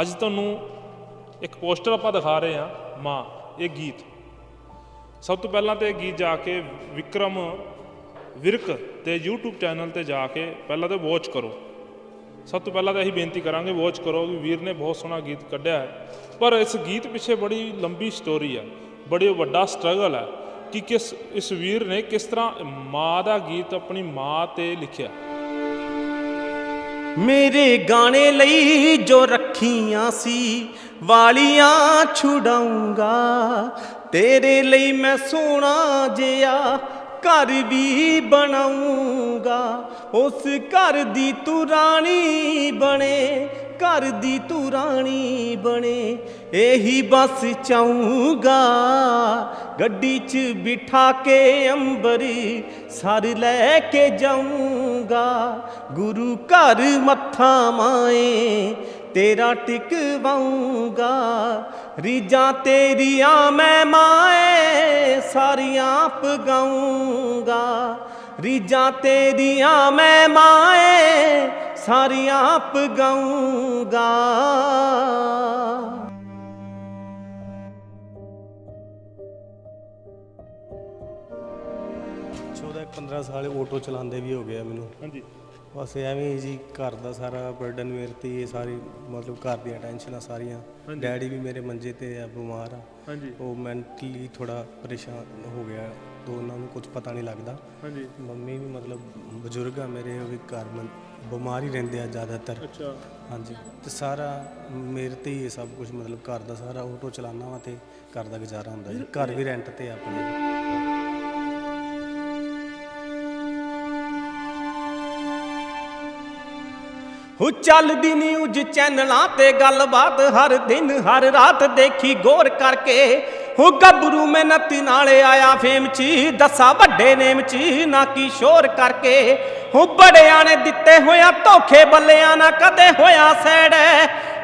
ਅੱਜ ਤੁਹਾਨੂੰ ਇੱਕ ਪੋਸਟਰ ਆਪਾਂ ਦਿਖਾ ਰਹੇ ਹਾਂ, ਮਾਂ, ਇਹ ਗੀਤ। ਸਭ ਤੋਂ ਪਹਿਲਾਂ ਤੇ ਇਹ ਗੀਤ ਜਾ ਕੇ ਵਿਕਰਮ ਵਿਰਕ ਤੇ YouTube ਚੈਨਲ ਤੇ ਜਾ ਕੇ ਪਹਿਲਾਂ ਤੇ ਵਾਚ ਕਰੋ। ਸਭ ਤੋਂ ਪਹਿਲਾਂ ਤਾਂ ਇਹੀ ਬੇਨਤੀ ਕਰਾਂਗੇ ਵਾਚ ਕਰੋ ਕਿ ਵੀਰ ਨੇ ਬਹੁਤ ਸੋਹਣਾ ਗੀਤ ਕੱਢਿਆ ਹੈ। ਪਰ ਇਸ ਗੀਤ ਪਿੱਛੇ ਬੜੀ ਲੰਬੀ ਸਟੋਰੀ ਹੈ, ਬੜੀ ਵੱਡਾ ਸਟਰਗਲ ਹੈ ਕਿ ਕਿਸ, ਇਸ ਵੀਰ ਨੇ ਕਿਸ ਤਰ੍ਹਾਂ ਮਾਂ ਦਾ ਗੀਤ ਆਪਣੀ ਮਾਂ ਤੇ ਲਿਖਿਆ। ਮੇਰੇ ਗਾਣੇ ਲਈ ਜੋ ਰੱਖੀਆਂ ਸੀ, ਵਾਲੀਆਂ ਛੁਡਾਉਂਗਾ ਤੇਰੇ ਲਈ ਮੈਂ ਸੋਹਣਾ ਜਿਹਾ ਘਰ ਵੀ ਬਣਾਉਂਗਾ ਉਸ ਘਰ ਦੀ ਤੂੰ ਰਾਣੀ ਬਣੇ ਘਰ ਦੀ ਤੂੰ ਰਾਣੀ ਬਣੇ, ਇਹੀ ਬਸ ਚਾਹੂੰਗਾ। ਗੱਡੀ 'ਚ ਬਿਠਾ ਕੇ ਅੰਬਰੀ ਸਰ ਲੈ ਕੇ ਜਾਊਂਗਾ। ਗੁਰੂ ਘਰ ਮੱਥਾ ਮਾਏ, ਤੇਰਾ ਟਿਕਵਾਉਂਗਾ ਰੀਜਾਂ ਤੇਰੀਆਂ ਮੈਂ ਮਾਏ, ਸਾਰੀਆਂ ਪਗਾਉਂਗਾ ਰੀਜਾਂ ਤੇਰੀਆਂ ਮੈਂ ਮਾਏ ਸਾਰੀਆਂ ਪਗਾਉਂਗਾ ਚੌਦਾਂ 15 ਸਾਲ ਆਟੋ ਚਲਾਉਂਦੇ ਵੀ ਹੋ ਗਿਆ ਮੈਨੂੰ। ਹਾਂਜੀ। ਬਸ ਐਵੇਂ ਹੀ ਜੀ ਘਰ ਦਾ ਸਾਰਾ ਬਰਡਨ ਮੇਰੇ ਤੇ ਹੀ ਹੈ, ਸਾਰੀ ਮਤਲਬ ਘਰ ਦੀਆਂ ਟੈਨਸ਼ਨਾਂ ਸਾਰੀਆਂ। ਡੈਡੀ ਵੀ ਮੇਰੇ ਮੰਜੇ ਤੇ ਆ ਬਿਮਾਰ ਆ। ਹਾਂਜੀ। ਉਹ ਮੈਂਟਲੀ ਥੋੜਾ ਪਰੇਸ਼ਾਨ ਹੋ ਗਿਆ। ਦੋਨਾਂ ਨੂੰ ਕੁਝ ਪਤਾ ਨਹੀਂ ਲੱਗਦਾ। ਹਾਂਜੀ। ਮੰਮੀ ਵੀ ਮਤਲਬ ਬਜ਼ੁਰਗ ਆ ਮੇਰੇ ਉਹ ਵੀ ਘਰ ਮਨ- ਬਿਮਾਰ ਹੀ ਰਹਿੰਦੇ ਆ ਜ਼ਿਆਦਾਤਰ। ਅੱਛਾ। ਹਾਂਜੀ। ਤੇ ਸਾਰਾ ਮੇਰੇ ਤੇ ਹੀ ਇਹ ਸਭ ਕੁਝ ਮਤਲਬ ਘਰ ਦਾ ਸਾਰਾ ਆਟੋ ਚਲਾਉਣਾ ਵਾ ਤੇ ਘਰ ਦਾ ਗੁਜ਼ਾਰਾ ਹੁੰਦਾ ਜੀ। ਘਰ ਵੀ ਰੈਂਟ ਤੇ ਆ ਆਪਣੇ। ਹੋ ਚੱਲਦੀ ਨਿਊਜ਼ ਚੈਨਲਾਂ ਤੇ ਗੱਲਬਾਤ ਹਰ ਦਿਨ ਹਰ ਰਾਤ ਦੇਖੀ ਗੌਰ ਕਰਕੇ। ਹੋ ਗੱਭਰੂ ਮਿਹਨਤ ਨਾਲ ਆਇਆ ਫੇਮ ਚ ਦੱਸਾ ਵੱਡੇ ਨੇਮ ਚ ਨਾ ਕੀ ਸ਼ੋਰ ਕਰਕੇ। ਹੋ ਬੜਿਆਂ ਨੇ ਦਿੱਤੇ ਹੋਇਆ ਧੋਖੇ ਬੱਲਿਆਂ ਨਾ ਕਦੇ ਹੋਇਆ ਸੈੜ।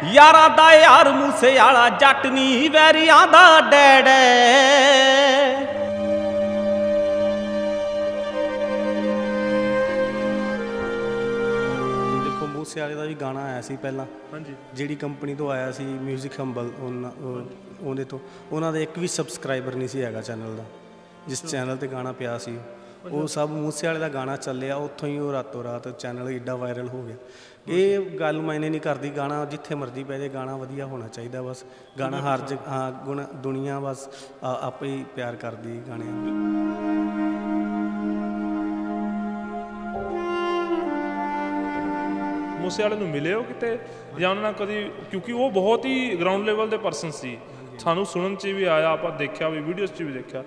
ਯਾਰਾਂ ਦਾ ਯਾਰ ਮੂਸੇ ਵਾਲਾ ਜੱਟ ਨਹੀਂ ਵੈਰੀਆਂ ਦਾ ਡੈਡ। ਦੇਖੋ ਮੂਸੇ ਵਾਲੇ ਦਾ ਵੀ ਗਾਣਾ ਆਇਆ ਸੀ ਪਹਿਲਾਂ। ਹਾਂਜੀ। ਜਿਹੜੀ ਕੰਪਨੀ ਤੋਂ ਆਇਆ ਸੀ 뮤직 ਹੰਬਲ ਉਹਨਾਂ- ਉਹ- ਉਹਦੇ ਤੋਂ। ਉਹਨਾਂ ਦਾ ਇੱਕ ਵੀ ਸਬਸਕ੍ਰਾਈਬਰ ਨਹੀਂ ਸੀ ਹੈਗਾ ਚੈਨਲ ਦਾ। ਜਿਸ ਚੈਨਲ ਤੇ ਗਾਣਾ ਪਿਆ ਸੀ। ਉਹ ਸਭ ਮੂਸੇ ਵਾਲੇ ਦਾ ਗਾਣਾ ਚੱਲਿਆ ਉੱਥੋਂ ਹੀ ਉਹ ਰਾਤੋਂ ਰਾਤ ਚੈਨਲ ਏਡਾ ਵਾਇਰਲ ਹੋ ਗਿਆ। ਇਹ ਗੱਲ ਮਾਇਨੇ ਨਹੀਂ ਕਰਦੀ ਗਾਣਾ ਜਿੱਥੇ ਮਰਜ਼ੀ ਪੈ ਜਾਏ ਗਾਣਾ ਵਧੀਆ ਹੋਣਾ ਚਾਹੀਦਾ ਬਸ। ਗਾਣਾ ਹਰ ਹਾਂ ਗੁਣ ਦੁਨੀਆ ਬਸ ਆਪੇ ਹੀ ਪਿਆਰ ਕਰਦੀ ਗਾਣਿਆਂ ਨੂੰ। ਮੂਸੇ ਵਾਲੇ ਨੂੰ ਮਿਲੇ ਹੋ ਕਿਤੇ? ਜਾਂ ਉਹਨਾਂ ਨਾਲ ਕਦੀ ਕਿਉਂਕਿ ਉਹ ਬਹੁਤ ਹੀ ਗਰਾਊਂਡ ਲੈਵਲ ਦੇ ਪਰਸਨ ਸੀ। ਸਾਨੂੰ ਸੁਣਨ 'ਚ ਵੀ ਆਇਆ ਆਪਾਂ ਦੇਖਿਆ ਵੀ ਵੀਡੀਓਜ਼ 'ਚ ਵੀ ਦੇਖਿਆ।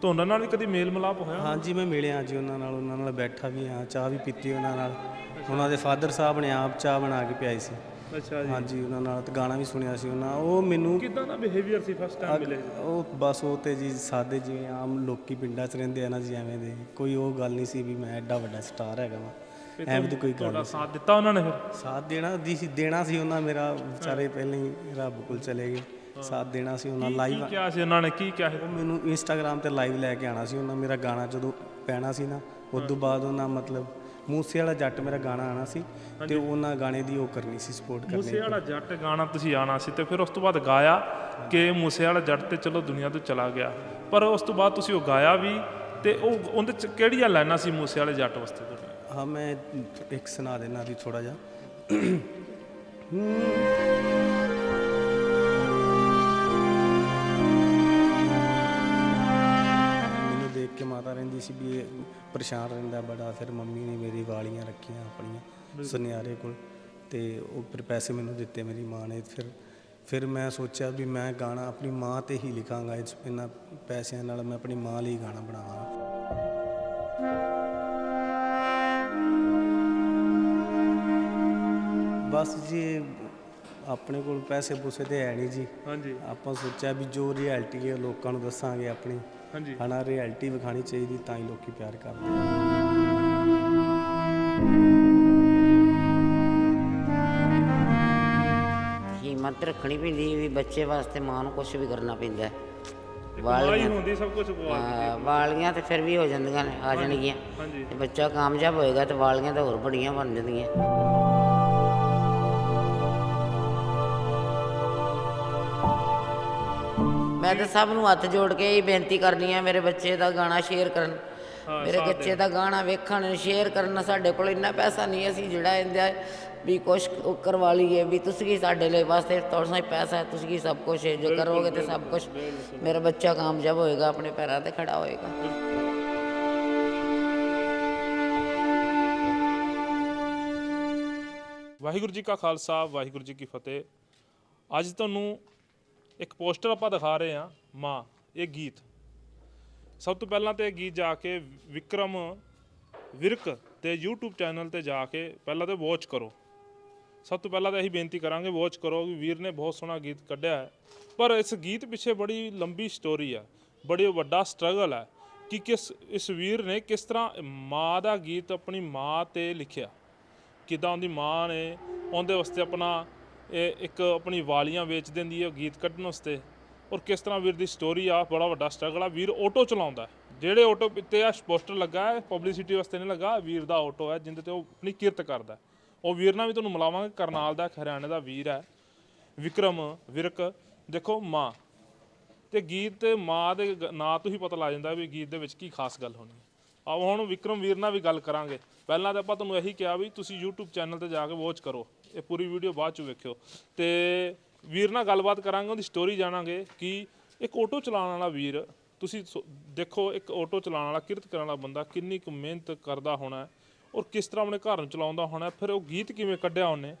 ਤੁਹਾਡੇ ਨਾਲ ਵੀ ਕਦੀ ਮੇਲ ਮਿਲਾਪ ਹੋਇਆ? ਹਾਂਜੀ ਮੈਂ ਮਿਲਿਆ ਜੀ ਉਹਨਾਂ ਨਾਲ ਉਹਨਾਂ ਨਾਲ ਬੈਠਾ ਵੀ ਹਾਂ ਚਾਹ ਵੀ ਪੀਤੀ ਉਹਨਾਂ ਨਾਲ। ਉਹਨਾਂ ਦੇ ਫਾਦਰ ਸਾਹਿਬ ਨੇ ਆਪ ਚਾਹ ਬਣਾ ਕੇ ਪਿਆਈ ਸੀ। ਅੱਛਾ ਹਾਂਜੀ ਉਹਨਾਂ ਨਾਲ ਤੇ ਗਾਣਾ ਵੀ ਸੁਣਿਆ ਸੀ ਉਹਨਾਂ। ਉਹ ਮੈਨੂੰ ਕਿਦਾਂ ਦਾ ਬਿਹੇਵੀਅਰ ਸੀ ਫਸਟ ਟਾਈਮ ਮਿਲੇ? ਉਹ ਬਸ ਉਹ ਤੇ ਜੀ ਸਾਦੇ ਜਿਵੇਂ ਆਮ ਲੋਕੀ ਪਿੰਡਾਂ 'ਚ ਰਹਿੰਦੇ ਆ ਨਾ ਜੀ ਐਵੇਂ ਦੇ। ਕੋਈ ਉਹ ਗੱਲ ਨਹੀਂ ਸੀ ਵੀ ਮੈਂ ਐਡਾ ਵੱਡਾ ਸਟਾਰ ਹੈਗਾ ਵਾਂ। ਐਵੇਂ ਦੀ ਕੋਈ ਗੱਲ ਤੁਹਾਡਾ ਸਾਥ ਦਿੱਤਾ ਉਹਨਾਂ ਨੇ ਫਿਰ? ਸਾਥ ਦੇਣਾ ਦੀ ਸੀ ਦੇਣਾ ਸੀ ਉਹਨਾਂ ਮੇਰਾ ਵਿਚਾਰੇ ਪਹਿਲਾਂ ਹੀ ਰੱਬ ਕੋਲ ਚਲੇ ਗਏ। ਸਾਥ ਦੇਣਾ ਸੀ ਉਹਨਾਂ ਲਾਈਵ ਕੀ ਕਿਹਾ ਸੀ ਉਹਨਾਂ ਨੇ? ਕੀ ਕਿਹਾ ਸੀ? ਉਹ ਮੈਨੂੰ ਇੰਸਟਾਗ੍ਰam ਤੇ ਲਾਈਵ ਲੈ ਕੇ ਆਣਾ ਸੀ ਉਹਨਾਂ ਮੇਰਾ ਗਾਣਾ ਜਦੋਂ ਪੈਣਾ ਸੀ ਨਾ ਉਸ ਤੋਂ ਬਾਅਦ ਉਹਨਾਂ ਮਤਲਬ ਮੂਸੇ ਵਾਲਾ ਜੱਟ ਮੇਰਾ ਗਾਣਾ ਆਣਾ ਸੀ ਤੇ ਉਹਨਾਂ ਗਾਣੇ ਦੀ ਉਹ ਕਰਨੀ ਸੀ ਸਪੋਰਟ ਕਰਨੀ ਮੂਸੇ ਵਾਲਾ ਜੱਟ ਗਾਣਾ ਤੁਸੀਂ ਆਣਾ ਸੀ ਤੇ ਫਿਰ ਉਸ ਤੋਂ ਬਾਅਦ ਗਾਇਆ ਕਿ ਮੂਸੇ ਵਾਲਾ ਜੱਟ ਤੇ ਚਲੋ ਦੁਨੀਆ ਤੋਂ ਚਲਾ ਗਿਆ। ਪਰ ਉਸ ਤੋਂ ਬਾਅਦ ਤੁਸੀਂ ਉਹ ਗਾਇਆ ਵੀ ਤੇ ਉਹ ਉਹਦੇ ਚ ਕਿਹੜੀਆਂ ਲਾਈਨਾਂ ਸੀ ਮੂਸੇ ਵਾਲੇ ਜੱਟ ਵਾਸਤੇ ਤੁਹਾਡੀਆਂ? ਹਾਂ ਮੈਂ ਇੱਕ ਸੁਣਾ ਦੇਣਾ ਸੀ ਥੋੜਾ ਜਿਹਾ। ਰਹਿੰਦੀ ਸੀ ਵੀ ਇਹ ਪਰੇਸ਼ਾਨ ਰਹਿੰਦਾ ਬੜਾ ਫਿਰ ਮੰਮੀ ਨੇ ਮੇਰੀ ਵਾਲੀਆਂ ਰੱਖੀਆਂ ਆਪਣੀਆਂ ਸੁਨਿਆਰੇ ਕੋਲ ਤੇ ਉਹ ਫਿਰ ਪੈਸੇ ਮੈਨੂੰ ਦਿੱਤੇ ਮੇਰੀ ਮਾਂ ਨੇ ਫਿਰ ਫਿਰ ਮੈਂ ਸੋਚਿਆ ਵੀ ਮੈਂ ਗਾਣਾ ਆਪਣੀ ਮਾਂ ਤੇ ਹੀ ਲਿਖਾਂਗਾ ਇਸ ਇਹਨਾਂ ਪੈਸਿਆਂ ਨਾਲ ਮੈਂ ਆਪਣੀ ਮਾਂ ਲਈ ਗਾਣਾ ਬਣਾਵਾਂਗਾ। ਬਸ ਜੀ ਆਪਣੇ ਕੋਲ ਪੈਸੇ ਪੂਸੇ ਤੇ ਹੈ ਨਹੀਂ ਜੀ। ਹਾਂਜੀ। ਆਪਾਂ ਸੋਚਿਆ ਵੀ ਜੋ ਰਿਐਲਿਟੀ ਹੈ ਲੋਕਾਂ ਨੂੰ ਦੱਸਾਂਗੇ ਆਪਣੀ। ਹਾਂਜੀ। ਹਨਾ ਰਿਐਲਿਟੀ ਵਿਖਾਣੀ ਚਾਹੀਦੀ ਤਾਂ ਹੀ ਲੋਕੀ ਪਿਆਰ ਕਰਦੇ ਆ। ਹਿੰਮਤ ਰੱਖਣੀ ਪੈਂਦੀ ਵੀ ਬੱਚੇ ਵਾਸਤੇ ਮਾਂ ਨੂੰ ਕੁਝ ਵੀ ਕਰਨਾ ਪੈਂਦਾ ਹੈ। ਵਾਲੀਆਂ ਹੁੰਦੀ ਸਭ ਕੁਝ ਗਵਾ ਹਾਂ, ਵਾਲੀਆਂ ਤੇ ਫਿਰ ਵੀ ਹੋ ਜਾਂਦੀਆਂ ਨੇ ਆ ਜਾਣਗੀਆਂ। ਹਾਂਜੀ। ਤੇ ਬੱਚਾ ਕਾਮਯਾਬ ਹੋਏਗਾ ਤੇ ਵਾਲੀਆਂ ਤਾਂ ਹੋਰ ਬੜੀਆਂ ਬਣ ਜਾਂਦੀਆਂ। ਮੈਂ ਤਾਂ ਸਭ ਨੂੰ ਹੱਥ ਜੋੜ ਕੇ ਹੀ ਬੇਨਤੀ ਕਰਨੀ ਆ ਮੇਰੇ ਬੱਚੇ ਦਾ ਗਾਣਾ ਸ਼ੇਅਰ ਕਰਨ। ਮੇਰੇ ਬੱਚੇ ਦਾ ਗਾਣਾ ਵੇਖਣ ਸ਼ੇਅਰ ਕਰਨ ਸਾਡੇ ਕੋਲ ਇੰਨਾ ਪੈਸਾ ਨਹੀਂ ਅਸੀਂ ਜਿਹੜਾ ਇਹਦਾ ਵੀ ਕੁਛ ਕਰਵਾ ਲਈਏ ਵੀ ਤੁਸੀਂ ਕੀ ਸਾਡੇ ਲਈ ਵਾਸਤੇ ਤੁਹਾਡੇ ਸਾਈ ਪੈਸਾ ਹੈ ਤੁਸੀਂ ਕੀ ਸਭ ਕੁਝ ਹੈ ਜੋ ਕਰੋਗੇ ਤੇ ਸਭ ਕੁਝ ਮੇਰਾ ਬੱਚਾ ਕਾਮਯਾਬ ਹੋਏਗਾ ਆਪਣੇ ਪੈਰਾਂ ਤੇ ਖੜਾ ਹੋਏਗਾ। ਵਾਹਿਗੁਰੂ ਜੀ ਕਾ ਖਾਲਸਾ ਵਾਹਿਗੁਰੂ ਜੀ ਕੀ ਫਤਿਹ। ਅੱਜ ਤੁਹਾਨੂੰ ਇੱਕ ਪੋਸਟਰ ਆਪਾਂ ਦਿਖਾ ਰਹੇ ਹਾਂ, ਮਾਂ, ਇਹ ਗੀਤ। ਸਭ ਤੋਂ ਪਹਿਲਾਂ ਤੇ ਇਹ ਗੀਤ ਜਾ ਕੇ ਵਿਕਰਮ ਵਿਰਕ ਤੇ YouTube ਚੈਨਲ ਤੇ ਜਾ ਕੇ ਪਹਿਲਾਂ ਤੇ ਵਾਚ ਕਰੋ। ਸਭ ਤੋਂ ਪਹਿਲਾਂ ਤਾਂ ਇਹੀ ਬੇਨਤੀ ਕਰਾਂਗੇ ਵਾਚ ਕਰੋ ਕਿ ਵੀਰ ਨੇ ਬਹੁਤ ਸੋਹਣਾ ਗੀਤ ਕੱਢਿਆ ਹੈ। ਪਰ ਇਸ ਗੀਤ ਪਿੱਛੇ ਬੜੀ ਲੰਬੀ ਸਟੋਰੀ ਹੈ, ਬੜੀ ਵੱਡਾ ਸਟਰਗਲ ਹੈ ਕਿ ਕਿਸ, ਇਸ ਵੀਰ ਨੇ ਕਿਸ ਤਰ੍ਹਾਂ ਮਾਂ ਦਾ ਗੀਤ ਆਪਣੀ ਮਾਂ ਤੇ ਲਿਖਿਆ। ਕਿਦਾਂ ਉਹਦੀ ਮਾਂ ਨੇ ਉਹਦੇ ਵਾਸਤੇ ਆਪਣਾ ਇਹ ਇੱਕ ਆਪਣੀ ਵਾਲੀਆਂ ਵੇਚ ਦਿੰਦੀ ਹੈ ਗੀਤ ਕੱਢਣ ਵਾਸਤੇ। ਔਰ ਕਿਸ ਤਰ੍ਹਾਂ ਵੀਰ ਦੀ ਸਟੋਰੀ ਆ, ਬੜਾ ਵੱਡਾ ਸਟਰਗਲ ਆ। ਵੀਰ ਆਟੋ ਚਲਾਉਂਦਾ ਜਿਹੜੇ ਆਟੋ ਤੇ ਆ ਪੋਸਟਰ ਲੱਗਾ ਹੈ ਪਬਲਿਸਿਟੀ ਵਾਸਤੇ ਨਹੀਂ ਲੱਗਾ, ਵੀਰ ਦਾ ਆਟੋ ਹੈ, ਜਿੰਦੇ ਤੇ ਉਹ ਆਪਣੀ ਕਿਰਤ ਕਰਦਾ ਉਹ ਵੀਰ ਨਾਲ ਵੀ ਤੁਹਾਨੂੰ ਮਿਲਾਵਾਂਗੇ, ਕਰਨਾਲ ਦਾ ਹਰਿਆਣੇ ਦਾ ਵੀਰ ਹੈ, ਵਿਕਰਮ, ਵਿਰਕ। ਦੇਖੋ, ਮਾਂ। ਤੇ ਗੀਤ ਤੇ ਮਾਂ ਦੇ ਨਾਂ ਤੋਂ ਹੀ ਪਤਾ ਲੱਗ ਜਾਂਦਾ ਵੀ ਗੀਤ ਦੇ ਵਿੱਚ ਕੀ ਖਾਸ ਗੱਲ ਹੋਣੀ ਹੈ। ਆਓ ਹੁਣ ਵਿਕਰਮ ਵੀਰ ਨਾਲ ਵੀ ਗੱਲ ਕਰਾਂਗੇ। ਪਹਿਲਾਂ ਤਾਂ ਆਪਾਂ ਤੁਹਾਨੂੰ ਇਹੀ ਕਿਹਾ ਵੀ ਤੁਸੀਂ YouTube ਚੈਨਲ ਤੇ ਜਾ ਕੇ ਵਾਚ ਕਰੋ। ਇਹ ਪੂਰੀ ਵੀਡੀਓ ਬਾਅਦ ਚ ਵੇਖਿਓ। ਤੇ ਵੀਰ ਨਾਲ ਗੱਲਬਾਤ ਕਰਾਂਗੇ ਉਹਦੀ ਸਟੋਰੀ ਜਾਣਾਂਗੇ ਕਿ ਇੱਕ ਆਟੋ ਚਲਾਉਣ ਵਾਲਾ ਵੀਰ ਤੁਸੀਂ ਸੋ- ਦੇਖੋ ਇੱਕ ਆਟੋ ਚਲਾਉਣ ਵਾਲਾ ਕਿਰਤ ਕਰਨ ਵਾਲਾ ਬੰਦਾ ਕਿੰਨੀ ਕੁ ਮਿਹਨਤ ਕਰਦਾ ਹੋਣਾ ਹੈ ਔਰ ਕਿਸ ਤਰ੍ਹਾਂ ਆਪਣੇ ਘਰ ਨੂੰ ਚਲਾਉਂਦਾ ਹੋਣਾ ਹੈ, ਫਿਰ ਉਹ ਗੀਤ ਕਿਵੇਂ ਕੱਢਿਆ ਉਹਨੇ?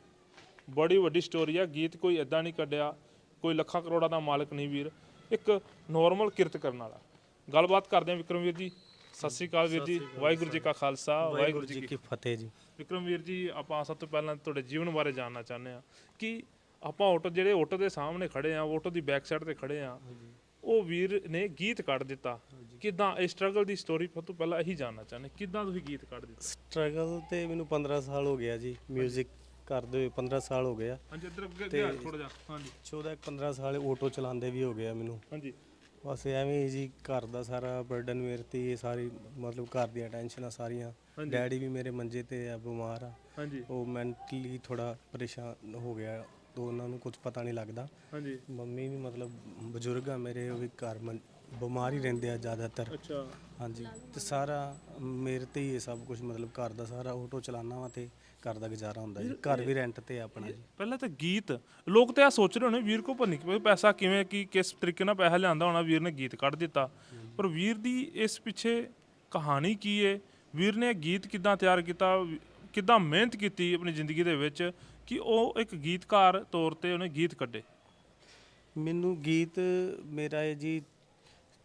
ਬੜੀ ਵੱਡੀ ਸਟੋਰੀ ਆ ਗੀਤ ਕੋਈ ਐਦਾਂ ਨਹੀਂ ਕੱਢਿਆ ਕੋਈ ਲੱਖਾਂ ਕਰੋੜਾਂ ਦਾ ਮਾਲਕ ਨਹੀਂ ਵੀਰ ਇੱਕ ਨੋਰਮਲ ਕਿਰਤ ਕਰਨ ਵਾਲਾ। ਗੱਲਬਾਤ ਕਰਦੇ ਹਾਂ ਵਿਕਰਮ ਵੀਰ ਜੀ। ਸਤਿ ਸ੍ਰੀ ਅਕਾਲ ਵੀਰ ਜੀ ਵਾਹਿਗੁਰੂ ਜੀ ਕਾ ਖਾਲਸਾ ਵਾਹਿਗੁਰੂ ਜੀ ਕੀ ਫਤਿਹ ਜੀ। ਵਿਕਰਮ ਵੀਰ ਜੀ ਆਪਾਂ ਸਭ ਤੋਂ ਪਹਿਲਾਂ ਤੁਹਾਡੇ ਜੀਵਨ ਬਾਰੇ ਜਾਣਨਾ ਚਾਹੁੰਦੇ ਆ ਕਿ ਆਪਾਂ ਆਟੋ ਜਿਹੜੇ ਆਟੋ ਦੇ ਸਾਹਮਣੇ ਖੜੇ ਆ ਆਟੋ ਦੀ ਬੈਕ ਸਾਈਡ ਤੇ ਖੜੇ ਆ ਉਹ ਵੀਰ ਨੇ ਗੀਤ ਕੱਢ ਦਿੱਤਾ। ਕਿਦਾਂ ਇਹ ਸਟਰਗਲ ਦੀ ਸਟੋਰੀ ਸਭ ਤੋਂ ਪਹਿਲਾਂ ਇਹੀ ਜਾਣਨਾ ਚਾਹੁੰਦੇ ਕਿਦਾਂ ਤੁਸੀਂ ਗੀਤ ਕੱਢ ਦਿੱਤਾ? ਸਟਰਗਲ ਤੇ ਮੈਨੂੰ 15 ਸਾਲ ਹੋ ਗਿਆ ਜੀ 뮤직 ਕਰਦੇ ਹੋਏ 15 ਸਾਲ ਹੋ ਗਏ ਆ ਹਾਂਜੀ ਇੱਧਰ ਅੱਗੇ ਥੋੜਾ ਜਿਹਾ ਹਾਂਜੀ। 14 15 ਸਾਲ ਆਟੋ ਚਲਾਉਂਦੇ ਵੀ ਹੋ ਗਿਆ ਮੈਨੂੰ। ਹਾਂਜੀ। ਬਸ ਐਵੇਂ ਹੀ ਜੀ ਘਰ ਦਾ ਸਾਰਾ ਬਰਡਨ ਮੇਰੇ ਤੇ ਹੀ ਸਾਰੀ ਮਤਲਬ ਘਰ ਦੀਆਂ ਟੈਨਸ਼ਨਾਂ ਸਾਰੀਆਂ। ਡੈਡੀ ਵੀ ਮੇਰੇ ਮੰਜੇ ਤੇ ਆ ਬਿਮਾਰ ਆ। ਹਾਂਜੀ। ਉਹ ਮੈਂਟਲੀ ਥੋੜਾ ਪਰੇਸ਼ਾਨ ਹੋ ਗਿਆ ਤੋਂ ਉਹਨਾਂ ਨੂੰ ਕੁਝ ਪਤਾ ਨਹੀਂ ਲੱਗਦਾ। ਹਾਂਜੀ। ਮੰਮੀ ਵੀ ਮਤਲਬ ਬਜ਼ੁਰਗ ਆ ਮੇਰੇ ਉਹ ਵੀ ਘਰ ਮੰ- ਬਿਮਾਰ ਹੀ ਰਹਿੰਦੇ ਆ ਜ਼ਿਆਦਾਤਰ। ਅੱਛਾ। ਹਾਂਜੀ। ਤੇ ਸਾਰਾ ਮੇਰੇ ਤੇ ਹੀ ਇਹ ਸਭ ਕੁਝ ਮਤਲਬ ਘਰ ਦਾ ਸਾਰਾ ਆਟੋ ਚਲਾਉਣਾ ਵਾ ਤੇ ਘਰ ਦਾ ਗੁਜ਼ਾਰਾ ਹੁੰਦਾ ਜੀ ਘਰ ਵੀ ਰੈਂਟ ਤੇ ਆ ਆਪਣਾ ਜੀ। ਪਹਿਲਾਂ ਤਾਂ ਗੀਤ ਲੋਕ ਤਾਂ ਇਹ ਸੋਚ ਰਹੇ ਹੋਣੇ ਵੀਰ ਕੋ ਪਤਾ ਨਹੀਂ ਪੈਸਾ ਕਿਵੇਂ ਕੀ ਕਿਸ ਤਰੀਕੇ ਨਾਲ ਪੈਸਾ ਲਿਆਂਦਾ ਹੋਣਾ ਵੀਰ ਨੇ ਗੀਤ ਕੱਢ ਦਿੱਤਾ। ਪਰ ਵੀਰ ਦੀ ਇਸ ਪਿੱਛੇ ਕਹਾਣੀ ਕੀ ਏ? ਵੀਰ ਨੇ ਗੀਤ ਕਿੱਦਾਂ ਤਿਆਰ ਕੀਤਾ ਕਿੱਦਾਂ ਮਿਹਨਤ ਕੀਤੀ ਆਪਣੀ ਜ਼ਿੰਦਗੀ ਦੇ ਵਿੱਚ ਕਿ ਉਹ ਇੱਕ ਗੀਤਕਾਰ ਤੌਰ ਤੇ ਉਹਨੇ ਗੀਤ ਕੱਢੇ? ਮੈਨੂੰ ਗੀਤ ਮੇਰਾ ਇਹ ਜੀ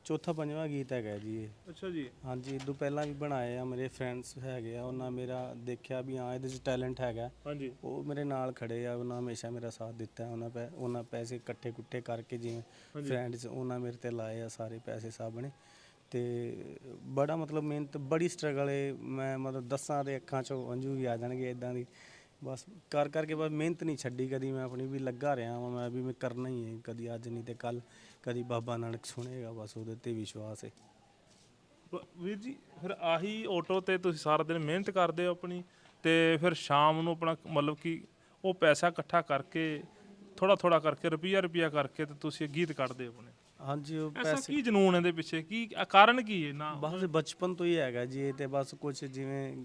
ਚੌਥਾ ਪੰਜਵਾਂ ਗੀਤ ਹੈਗਾ ਜੀ ਇਹ। ਅੱਛਾ ਜੀ। ਹਾਂਜੀ ਇਦੋਂ ਪਹਿਲਾਂ ਵੀ ਬਣਾਏ ਆ ਮੇਰੇ ਫਰੈਂਡਸ ਹੈਗੇ ਆ ਉਹਨਾਂ ਮੇਰਾ ਦੇਖਿਆ ਵੀ ਹਾਂ ਇਹਦੇ 'ਚ ਟੈਲੈਂਟ ਹੈਗਾ। ਹਾਂਜੀ। ਉਹ ਮੇਰੇ ਨਾਲ ਖੜੇ ਆ ਉਹਨਾਂ ਹਮੇਸ਼ਾ ਮੇਰਾ ਸਾਥ ਦਿੱਤਾ ਉਹਨਾਂ ਪੈ ਉਹਨਾਂ ਪੈਸੇ ਇਕੱਠੇ ਕੁੱਟੇ ਕਰਕੇ ਜਿਵੇਂ ਫਰੈਂਡਸ ਉਹਨਾਂ ਮੇਰੇ ਤੇ ਲਾਏ ਆ ਸਾਰੇ ਪੈਸੇ ਸਭ ਨੇ। ਤੇ ਬੜਾ ਮਤਲਬ ਮਿਹਨਤ ਬੜੀ ਸਟਰਗਲ ਹੈ ਮੈਂ ਮਤਲਬ ਦਸਾਂ ਦੇ ਅੱਖਾਂ 'ਚੋਂ ਅੰਜੂ ਵੀ ਆ ਜਾਣਗੇ ਇਦਾਂ ਦੀ। ਬਸ ਕਰ ਕਰਕੇ ਬਸ ਮਿਹਨਤ ਨਹੀਂ ਛੱਡੀ ਕਦੀ ਮੈਂ ਆਪਣੀ ਵੀ ਲੱਗਾ ਰਿਹਾ ਵਾਂ ਮੈਂ ਵੀ ਮੈਂ ਕਰਨਾ ਹੀ ਹੈ ਕਦੀ ਅੱਜ ਨਹੀਂ ਤੇ ਕੱਲ ਕਦੀ ਬਾਬਾ ਨਾਨਕ ਸੁਣੇਗਾ ਬਸ ਉਹਦੇ ਤੇ ਵਿਸ਼ਵਾਸ ਹੈ ਬ- ਵੀਰ ਜੀ ਫਿਰ ਆਹੀ ਆਟੋ ਤੇ ਤੁਸੀਂ ਸਾਰਾ ਦਿਨ ਮਿਹਨਤ ਕਰਦੇ ਹੋ ਆਪਣੀ ਤੇ ਫਿਰ ਸ਼ਾਮ ਨੂੰ ਆਪਣਾ ਮਤਲਬ ਕਿ ਉਹ ਪੈਸਾ ਇਕੱਠਾ ਕਰਕੇ ਥੋੜਾ ਥੋੜਾ ਕਰਕੇ ਰੁਪਈਆ ਰੁਪਈਆ ਕਰਕੇ ਤੇ ਤੁਸੀਂ ਗੀਤ ਕੱਢਦੇ ਹੋ ਆਪਣੇ। ਹਾਂਜੀ ਉਹ ਐਸਾ ਪੈਸੇ ਕੀ ਜਨੂਨ ਇਹਦੇ ਪਿੱਛੇ? ਕੀ ਆ ਕਾਰਨ ਕੀ ਹੈ ਨਾ? ਬਸ ਬਚਪਨ ਤੋਂ ਹੀ ਹੈਗਾ ਜੀ ਇਹ ਤੇ ਬਸ ਕੁਝ ਜਿਵੇਂ